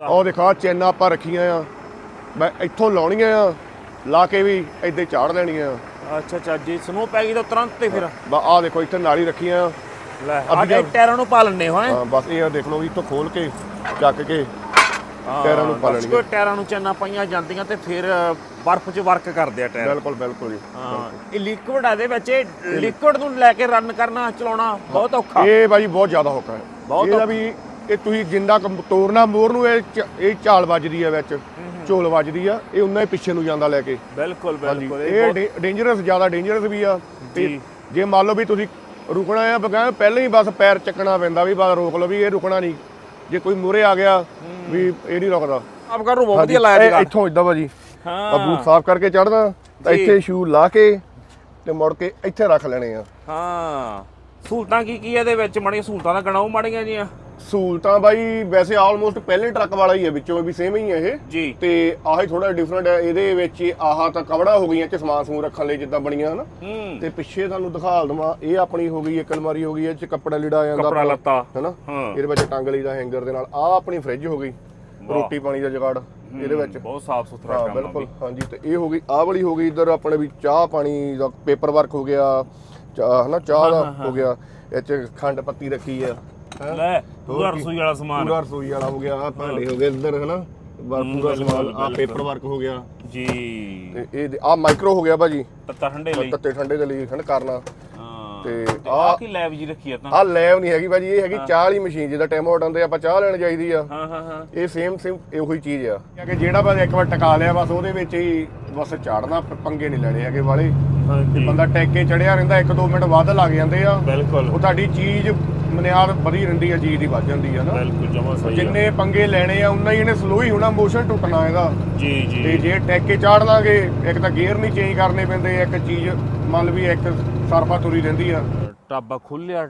ਉਹ ਦੇਖੋ ਆਹ ਚੈਨਾਂ ਆਪਾਂ ਰੱਖੀਆਂ ਆ। ਮੈਂ ਇੱਥੋਂ ਲਾਉਣੀਆਂ ਆ ਲਾ ਕੇ ਵੀ ਹੀ ਝਾੜ ਲੈਣੀਆਂ ਆ। ਅੱਛਾ ਅੱਛਾ ਜੀ ਸਨੋ ਪੈ ਗਈ ਤਾਂ ਤੁਰੰਤ ਤੇ ਫਿਰ। ਬਸ ਆਹ ਦੇਖੋ ਇੱਥੇ ਨਾਲੀ ਰੱਖੀਆਂ ਆ। ਲੈ ਆ ਟਾਇਰਾਂ ਨੂੰ ਪਾ ਲੈਣੇ ਹੋਏ ਹਾਂ, ਬਸ ਇਹ ਆ ਦੇਖ ਲਓ ਵੀ ਇੱਥੋਂ ਖੋਲ ਕੇ ਚੱਕ ਕੇ ਟਾਇਰਾਂ ਨੂੰ ਪਾ। ਕੋਈ ਟਾਇਰਾਂ ਨੂੰ ਚੈਨਾਂ ਪਾਈਆਂ ਜਾਂਦੀਆਂ ਤੇ ਫਿਰ ਬਰਫ਼ 'ਚ ਵਰਕ ਕਰਦੇ ਆ ਟਾਇਰ। ਬਿਲਕੁਲ ਬਿਲਕੁਲ ਜੀ ਹਾਂ ਇਹ ਲਿਕਵਿਡ ਆ ਦੇ ਵਿੱਚ ਇਹ ਲਿਕਵਿਡ ਨੂੰ ਲੈ ਕੇ ਰਨ ਕਰਨਾ ਚਲਾਉਣਾ ਬਹੁਤ ਔਖਾ। ਇਹ ਬਾਜੀ ਬਹੁਤ ਜ਼ਿਆਦਾ ਔਖਾ ਹੈ। ਬਹੁਤ ਇਹਦਾ ਵੀ ਇਹ ਤੁਸੀਂ ਜਿੰਨਾ ਕੁ ਤੋਰਨਾ ਮੋਰ ਨੂੰ ਇਹ ਚ- ਇਹ ਚਾਲ ਵੱਜਦੀ ਹੈ ਵਿੱਚ ਝੋਲ ਵੱਜਦੀ ਆ ਇਹ ਉਨਾ ਹੀ ਪਿੱਛੇ ਨੂੰ ਜਾਂਦਾ ਲੈ ਕੇ। ਬਿਲਕੁਲ ਹਾਂਜੀ। ਬਿਲਕੁਲ ਇਹ ਡੇਂਜਰਸ ਜ਼ਿਆਦਾ ਡੇਂਜਰਸ ਵੀ ਆ। ਤੇ ਜੀ। ਜੇ ਮੰਨ ਲਓ ਵੀ ਤੁਸੀਂ ਰੁਕਣਾ ਆ ਬਗਾਂ ਪਹਿਲਾਂ ਹੀ ਬਸ ਪੈਰ ਚੱਕਣਾ ਪੈਂਦਾ ਵੀ ਬਸ ਰੋਕ ਲਓ ਵੀ ਇਹ ਰੁਕਣਾ ਨਹੀਂ। ਜੇ ਕੋਈ ਮੂਰੇ ਆ ਗਿਆ ਵੀ ਇਹ ਨਹੀਂ ਰੁਕਦਾ। ਆਪ ਕਰ ਬਹੁਤ ਵਧੀਆ ਲਾਇਆ ਇਹ ਜਗਾ ਇੱਥੋਂ ਇਦਾਂ ਭਾਜੀ ਆ ਹਾਂ। ਬੂਟ ਸਾਫ਼ ਕਰਕੇ ਚੜਨਾ ਤਾਂ ਜੀ। ਇੱਥੇ ਸ਼ੂ ਲਾ ਕੇ ਤੇ ਮੁੜ ਕੇ ਇੱਥੇ ਰੱਖ ਲੈਣੇ ਆ। ਹਾਂ। ਸਹੂਲਤਾਂ ਕੀ ਕੀ ਆ ਇਹਦੇ ਵਿੱਚ? ਮਾੜੀਆਂ ਸਹੂਲਤਾਂ ਤਾਂ ਗਣਾਓ ਮਾੜੀਆਂ ਜੀਆਂ ਸਹੂਲਤਾਂ ਬਾਈ ਵੈਸੇ ਆਲਮੋਸਟ ਪਹਿਲੇ ਟਰੱਕ ਵਾਲਾ ਹੀ ਹੈ ਵਿੱਚੋਂ ਵੀ ਸੇਮ ਹੀ ਹੈ ਇਹ। ਜੀ। ਤੇ ਆਹ ਹੀ ਥੋੜਾ ਡਿਫਰੈਂਟ ਹੈ ਇਹਦੇ ਵਿੱਚ ਆਹ ਤਾਂ ਕਵੜਾ ਹੋ ਗਈਆਂ ਚ ਸਮਾਨ ਸਮੂਨ ਰੱਖਣ ਲਈ ਜਿੱਦਾਂ ਬਣੀਆਂ ਹਨ? ਤੇ ਪਿੱਛੇ ਤੁਹਾਨੂੰ ਦਿਖਾ ਦਵਾਂ ਇਹ ਆਪਣੀ ਹੋ ਗਈ ਇੱਕ ਅਲਮਾਰੀ ਹੋ ਗਈ ਇਹ ਚ ਕੱਪੜਾ ਲੀੜਾ ਆ ਜਾਂਦਾ ਕੱਪੜਾ ਲੱਤਾ। ਹੈਨਾ? ਇਹਦੇ ਵਿੱਚ ਟੰਗ ਲਈਦਾ ਹੈਂਗਰ ਦੇ ਨਾਲ। ਆਹ ਆਪਣੀ ਫ੍ਰਿਜ ਹੋ ਗਈ ਰੋਟੀ ਪਾਣੀ ਦਾ ਜੁਗਾੜ ਇਹਦੇ ਵਿੱਚ। ਬਹੁਤ ਸਾਫ਼ ਸੁਥਰਾ ਕੰਮ ਆ ਬਿਲਕੁਲ। ਹਾਂਜੀ ਤੇ ਇਹ ਹੋ ਗਈ ਆਹ ਵਾਲੀ ਹੋ ਗਈ ਇਧਰ ਆਪਣੇ ਵੀ ਚਾਹ ਪਾਣੀ ਦਾ ਪੇਪਰ ਵਰਕ ਹੋ ਗਿਆ ਚਾਹ ਹਨਾ ਚਾਹ ਦਾ ਹੋ ਗਿਆ ਇਹ ਚ ਖੰਡ ਪੱਤੀ ਰੱਖੀ ਆ? ਲੈ ਪੂਰਾ? ਰਸੋਈ ਵਾਲਾ ਸਮਾਨ। ਪੂਰਾ ਰਸੋਈ ਵਾਲਾ ਹੋ ਗਿਆ ਆਹ ਭਾਂਡੇ ਹੋ। ਗਏ ਇਧਰ ਹਨਾ? ਬਾ ਪੂਰਾ ਸਮਾਨ ਆ ਪੇਪਰ ਵਰਕ ਹੋ ਗਿਆ। ਜੀ। ਤੇ ਇਹ ਆ ਮਾਈਕਰੋ ਹੋ ਗਿਆ ਭਾਜੀ। ਤੱਤਾ ਠੰਡੇ ਲਈ। ਤੱਤੇ ਠੰਡੇ ਦੇ ਲਈ ਖੰਡ ਕਰਨਾ। ਹਾਂ। ਤੇ ਆ ਆ ਕੀ ਲੈਬ ਜੀ ਰੱਖੀ ਆ ਤਾਂ? ਆ ਲੈਵ ਨਹੀਂ ਹੈਗੀ ਭਾਜੀ ਇਹ ਹੈਗੀ ਚਾਹ ਵਾਲੀ ਮਸ਼ੀਨ ਜਿਹਦਾ ਟਾਈਮ ਆਊਟ ਆਉਂਦੇ ਆਪਾਂ ਚਾਹ ਲੈਣ ਜਾਈਦੀ ਆ। ਹਾਂ ਹਾਂ ਹਾਂ। ਇਹ ਸੇਮ ਸੇਮ ਇਹੋ ਹੀ ਚੀਜ਼ ਆ। ਕਿ ਜਿਹੜਾ ਬਸ ਇੱਕ ਵਾਰ ਟਕਾ ਲਿਆ ਬਸ ਉਹਦੇ ਵਿੱਚ ਹੀ ਬਸ ਝਾੜਨਾ ਪੰਗੇ ਨਹੀਂ ਲੈਣੇ ਹੈਗੇ ਵਾਲੇ। ਬੰਦਾ ਟੈਕ ਕੇ ਚੜਿਆ ਰਹਿੰਦਾ 1-2 ਮਿੰਟ ਵੱਧ ਲੱਗ ਜਾਂਦੇ ਆ। ਬਿਲਕੁਲ। ਉਹ ਤੁਹਾਡੀ ਚੀਜ਼ ਬੁਨਿਆਦ ਵਧੀ ਰਹਿੰਦੀ ਆ ਚੀਜ਼ ਦੀ ਵੱਧ ਜਾਂਦੀ ਆ ਨਾ। ਬਿਲਕੁਲ ਜਮਾ ਸਹੀ ਆ। ਜਿੰਨੇ ਪੰਗੇ ਲੈਣੇ ਆ ਉਨਾ ਹੀ ਇਹਨੇ ਸਲੋ ਹੀ ਹੋਣਾ ਮੋਸ਼ਨ ਟੁੱਟਣਾ ਇਹਦਾ। ਜੀ ਤੇ ਜੀ ਜੇ ਟੈਕ ਕੇ ਚਾੜ ਲਾਂਗੇ ਇੱਕ ਤਾਂ ਗੇਅਰ ਨਹੀਂ ਚੇਂਜ ਕਰਨੇ ਪੈਂਦੇ ਇੱਕ ਚੀਜ਼ ਮੰਨ ਵੀ ਇੱਕ ਸਰਫਾ ਤੁਰੀ ਰਹਿੰਦੀ ਆ। ਟਾਬਾ ਖੁੱਲਿਆ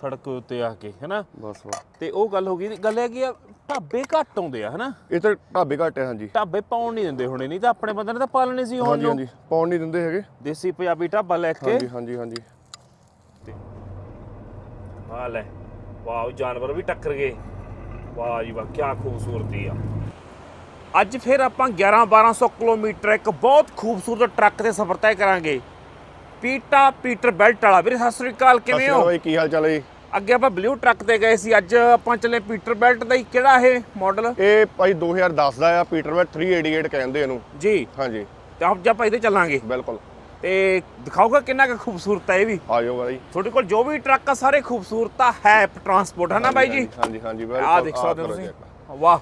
ਸੜਕ ਉੱਤੇ ਆ ਕੇ ਹੈਨਾ? ਬਸ ਤੇ ਉਹ ਗੱਲ ਹੋ ਗਈ ਗੱਲ ਹੈ ਕਿ ਆ ਢਾਬੇ ਘੱਟ ਆਉਂਦੇ ਆ ਹੈਨਾ? ਇਹ ਤਾਂ ਢਾਬੇ ਘੱਟ ਹੈ ਹਾਂਜੀ। ਢਾਬੇ ਪਾਉਣ ਨਹੀਂ ਦਿੰਦੇ ਹੁਣੇ ਨਹੀਂ ਤਾਂ ਆਪਣੇ ਬੰਦੇ ਨੇ ਤਾਂ ਪਾਲਣੇ ਸੀ ਹੁਣ ਹਾਂਜੀ ਨੂੰ ਹਾਂਜੀ। ਪਾਉਣ ਨਹੀਂ ਦਿੰਦੇ ਹੈਗੇ। ਦੇਸੀ ਪੰਜਾਬੀ ਢਾਬਾ ਲੈ ਕੇ। ਹਾਂਜੀ ਹਾਂਜੀ ਹਾਂਜੀ। ਆ ਲੈ। ਵਾਹ ਜਾਨਵਰ ਵੀ ਟੱਕਰ ਗਏ। ਵਾਹ ਜੀ ਵਾਹ ਕੀ ਖੂਬਸੂਰਤੀ ਆ। ਅੱਜ ਫਿਰ ਆਪਾਂ 11 1200 ਕਿਲੋਮੀਟਰ ਇੱਕ ਬਹੁਤ ਖੂਬਸੂਰਤ ਟਰੱਕ ਤੇ ਸਫ਼ਰ ਤੈਅ ਕਰਾਂਗੇ। ਪੀਟਾ ਪੀਟਰ ਬੈਲਟ ਵਾਲਾ। ਵੀਰੇ ਸਤਿ ਸ੍ਰੀ ਅਕਾਲ ਕਿਵੇਂ ਹੋ? ਬਾਈ ਕੀ ਹਾਲ ਚਾਲ ਹੈ ਜੀ? ਅੱਗੇ ਆਪਾਂ ਬਲੂ ਟਰੱਕ ਤੇ ਗਏ ਸੀ। ਅੱਜ ਆਪਾਂ ਚੱਲੇ ਪੀਟਰ ਬੈਲਟ ਦਾ ਹੀ। ਕਿਹੜਾ ਇਹ ਮਾਡਲ ਇਹ ਭਾਈ 2010 ਦਾ ਆ। ਪੀਟਰਵੈਟ 388 ਕਹਿੰਦੇ ਇਹਨੂੰ। ਜੀ। ਹਾਂਜੀ। ਤੇ ਆਪ ਆਪਾਂ ਇਹਦੇ ਚੱਲਾਂਗੇ। ਬਿਲਕੁਲ। ਤੇ ਦਿਖਾਓਗਾ ਕਿੰਨਾ ਕੁ ਖੂਬਸੂਰਤ ਹੈ ਇਹ ਵੀ। ਆਜੋ ਬਾਈ। ਤੁਹਾਡੇ ਕੋਲ ਜੋ ਵੀ ਟਰੱਕ ਆ ਸਾਰੇ ਖੂਬਸੂਰਤ ਆ ਹੈ ਟਰਾਂਸਪੋਰਟ ਹੈ ਨਾ ਬਾਈ ਜੀ? ਹਾਂਜੀ ਹਾਂਜੀ ਬਿਲਕੁਲ। ਆ ਦੇਖ ਸਕਦੇ ਹੋ ਤੁਸੀਂ। ਵਾਹ।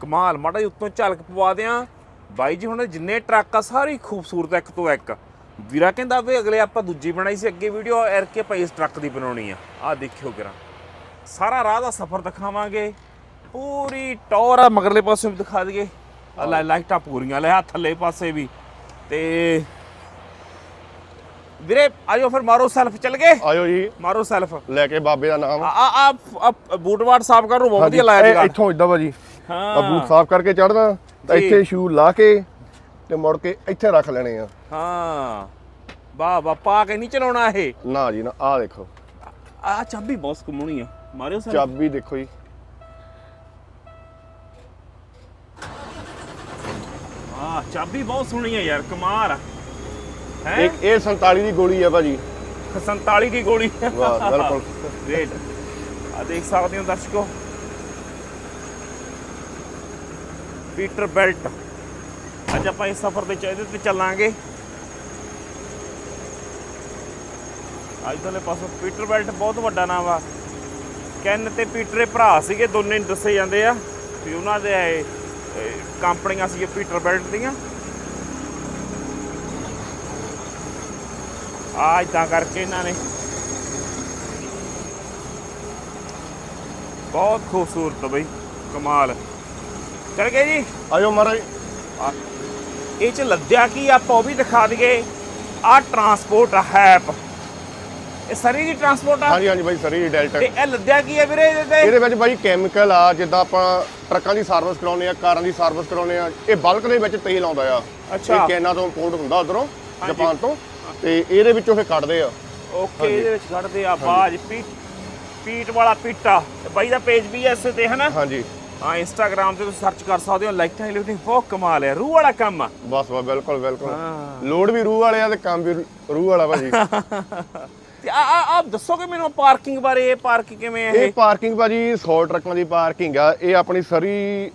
ਕਮਾਲ ਮਾੜਾ ਜਿਹਾ ਉੱਤੋਂ ਝਲਕ ਪਵਾ ਦਿਆਂ। ਬਾਈ ਜੀ ਹੁਣ ਜਿੰਨੇ ਟਰੱਕ ਆ ਸਾਰੇ ਖੂਬਸੂਰਤ ਆ ਇੱਕ ਤੋਂ ਇੱਕ। ਵੀਰਾ ਕਹਿੰਦਾ ਵੀ ਅਗਲੇ ਆਪਾਂ ਦੂਜੀ ਬਣਾਈ ਸੀ ਅੱਗੇ ਵੀਡੀਓ ਐਰ ਕੇ ਭਾਈ ਇਸ ਟਰੱਕ ਦੀ ਬਣਾਉਣੀ ਆ। ਆ ਦੇਖਿਓ ਕਿਰਾ। ਸਾਰਾ ਰਾਹ ਦਾ ਸਫ਼ਰ ਦਿਖਾਵਾਂਗੇ। ਪੂਰੀ ਟੌਰ ਆ ਮਗਰਲੇ ਪਾਸੇ ਵੀ ਦਿਖਾ ਦਈਏ। ਆ ਲਾਈਟਾਂ ਪੂਰੀਆਂ ਲੈ ਆ ਥੱਲੇ ਪਾਸੇ ਵੀ। ਤੇ ਵੀਰੇ ਆਜੋ ਫਿਰ ਮਾਰੋ ਸੈਲਫ ਚੱਲ ਗਏ? ਆਜੋ ਜੀ। ਮਾਰੋ ਸੈਲਫ। ਲੈ ਕੇ ਬਾਬੇ ਦਾ ਨਾਮ। ਆ ਆ ਆ ਬੂਟਵਾਟ ਸਾਫ਼ ਕਰੋ ਬਹੁਤ ਵਧੀਆ ਲਾਇਆ ਜਗਾ ਇੱਥੋਂ ਇਦਾਂ ਭਾਜੀ ਆ ਹਾਂ। ਬੂਟ ਸਾਫ਼ ਕਰਕੇ ਚੜਨਾ ਤਾਂ ਜੀ। ਇੱਥੇ ਸ਼ੂ ਲਾ ਕੇ ਤੇ ਮੁੜ ਕੇ ਇੱਥੇ ਰੱਖ ਲੈਣੇ ਆ। ਹਾਂ। ਵਾਹ ਵਾਹ ਪਾ ਕੇ ਨਹੀਂ ਚਲਾਉਣਾ ਇਹ। ਨਾ ਜੀ ਨਾ ਆਹ ਦੇਖੋ। ਆ ਚਾਬੀ ਬਹੁਤ ਕਮੂਣੀ ਆ। ਮਾਰਿਓ ਸਰ ਚਾਬੀ ਦੇਖੋ ਜੀ। ਹਾਂ ਚਾਬੀ ਬਹੁਤ ਸੋਹਣੀ ਆ ਯਾਰ ਕਮਾਲ ਆ। ਇੱਕ ਇਹ 47 ਦੀ ਗੋਲੀ ਆ ਭਾਜੀ। 47 ਦੀ ਗੋਲੀ। ਵਾਹ ਬਿਲਕੁਲ। ਗ੍ਰੇਟ ਆ ਦੇਖ ਸਕਦੇ ਹੋ ਦਰਸ਼ਕੋ। ਪੀਟਰ ਬੈਲਟ ਅੱਜ ਆਪਾਂ ਇਸ ਸਫ਼ਰ ਦੇ ਚਾਹੀਦੇ ਤੇ ਚੱਲਾਂਗੇ। ਅੱਜ ਤੋਂ ਪਾਸੋਂ ਪੀਟਰ ਬੈਲਟ ਬਹੁਤ ਵੱਡਾ ਨਾਮ ਆ। ਕੈਨ ਤੇ ਪੀਟਰ ਦੇ ਭਰਾ ਸੀਗੇ ਦੋਨੇ ਦੱਸੇ ਜਾਂਦੇ ਆ। ਵੀ ਉਹਨਾਂ ਦੇ ਕੰਪਨੀਆਂ ਸੀ ਪੀਟਰ ਬੈਲਟ ਦੀਆਂ। ਆ ਇਦਾਂ ਕਰਕੇ ਇਹਨਾਂ ਨੇ। ਬਹੁਤ ਖੂਬਸੂਰਤ ਬਈ ਕਮਾਲ। ਚਲ ਗਏ ਜੀ? ਆਜੋ ਮਹਾਰਾਜ। ਆ, ਇਹ ਚ ਲੱਦਿਆ ਕੀ ਆ, ਆਪਾਂ ਉਹ ਵੀ ਦਿਖਾ ਦਈਏ। ਆ ਟਰਾਂਸਪੋਰਟ ਹੈਪ। ਇਹ ਸਰੀ ਦੀ ਟਰਾਂਸਪੋਰਟ ਆ? ਹਾਂਜੀ ਹਾਂਜੀ ਬਾਈ ਸਰੀ ਡੈਲਟਾ ਤੇ ਇਹ ਲੱਦਿਆ ਕੀ ਆ ਵੀਰੇ ਇਹਦੇ ਤੇ? ਇਹਦੇ ਵਿੱਚ ਬਾਈ ਕੈਮੀਕਲ ਆ ਜਿੱਦਾਂ ਆਪਾਂ ਟਰੱਕਾਂ ਦੀ ਸਰਵਿਸ ਕਰਾਉਂਦੇ ਆ ਕਾਰਾਂ ਦੀ ਸਰਵਿਸ ਕਰਾਉਂਦੇ ਆ। ਇਹ ਬਲਕ ਦੇ ਵਿੱਚ ਤੇਲ ਆਉਂਦਾ ਆ। ਅੱਛਾ। ਇਹ ਕੈਨਾ ਤੋਂ ਇੰਪੋਰਟ ਹੁੰਦਾ ਉਧਰੋਂ ਹਾਂਜੀ। ਜਾਪਾਨ ਤੋਂ। ਤੇ ਇਹਦੇ ਵਿੱਚੋਂ ਫਿਰ ਕੱਢਦੇ ਆ। ਓਕੇ ਇਹਦੇ ਵਿੱਚ ਕੱਢਦੇ ਆ ਬਾਜ ਪੀਟ ਪੀਟ ਵਾਲਾ ਪੀਟਾ। ਬਾਈ ਦਾ ਪੇਜ ਵੀ ਐ ਇਸੇ ਤੇ ਹਨਾ? ਹਾਂਜੀ। ਆ ਇੰਸਟਾਗ੍ਰam ਤੇ ਤੁਸੀਂ ਸਰਚ ਕਰ ਸਕਦੇ ਹੋ ਲਾਈਟਾਂ ਹੀ ਲਾਈਟਾਂ ਬਹੁਤ ਕਮਾਲ ਹੈ ਰੂਹ ਵਾਲਾ ਕੰਮ ਆ। ਬਸ ਬਸ ਬਿਲਕੁਲ ਬਿਲਕੁਲ। ਹਾਂ। ਲੋਡ ਵੀ ਰੂਹ ਵਾਲੇ ਆ ਤੇ ਕੰਮ ਵੀ ਰੂਹ ਵਾਲਾ ਭਾਜੀ। ਤੇ ਆ ਆ ਆਪ ਦੱਸੋਗੇ ਮੈਨੂੰ ਪਾਰਕਿੰਗ ਬਾਰੇ ਇਹ ਪਾਰਕਿੰਗ ਕਿਵੇਂ ਹੈ ਇਹ ਪਾਰਕਿੰਗ ਭਾਜੀ 100 ਟਰੱਕਾਂ ਦੀ ਪਾਰਕਿੰਗ ਆ। ਇਹ ਆਪਣੀ ਸਰੀ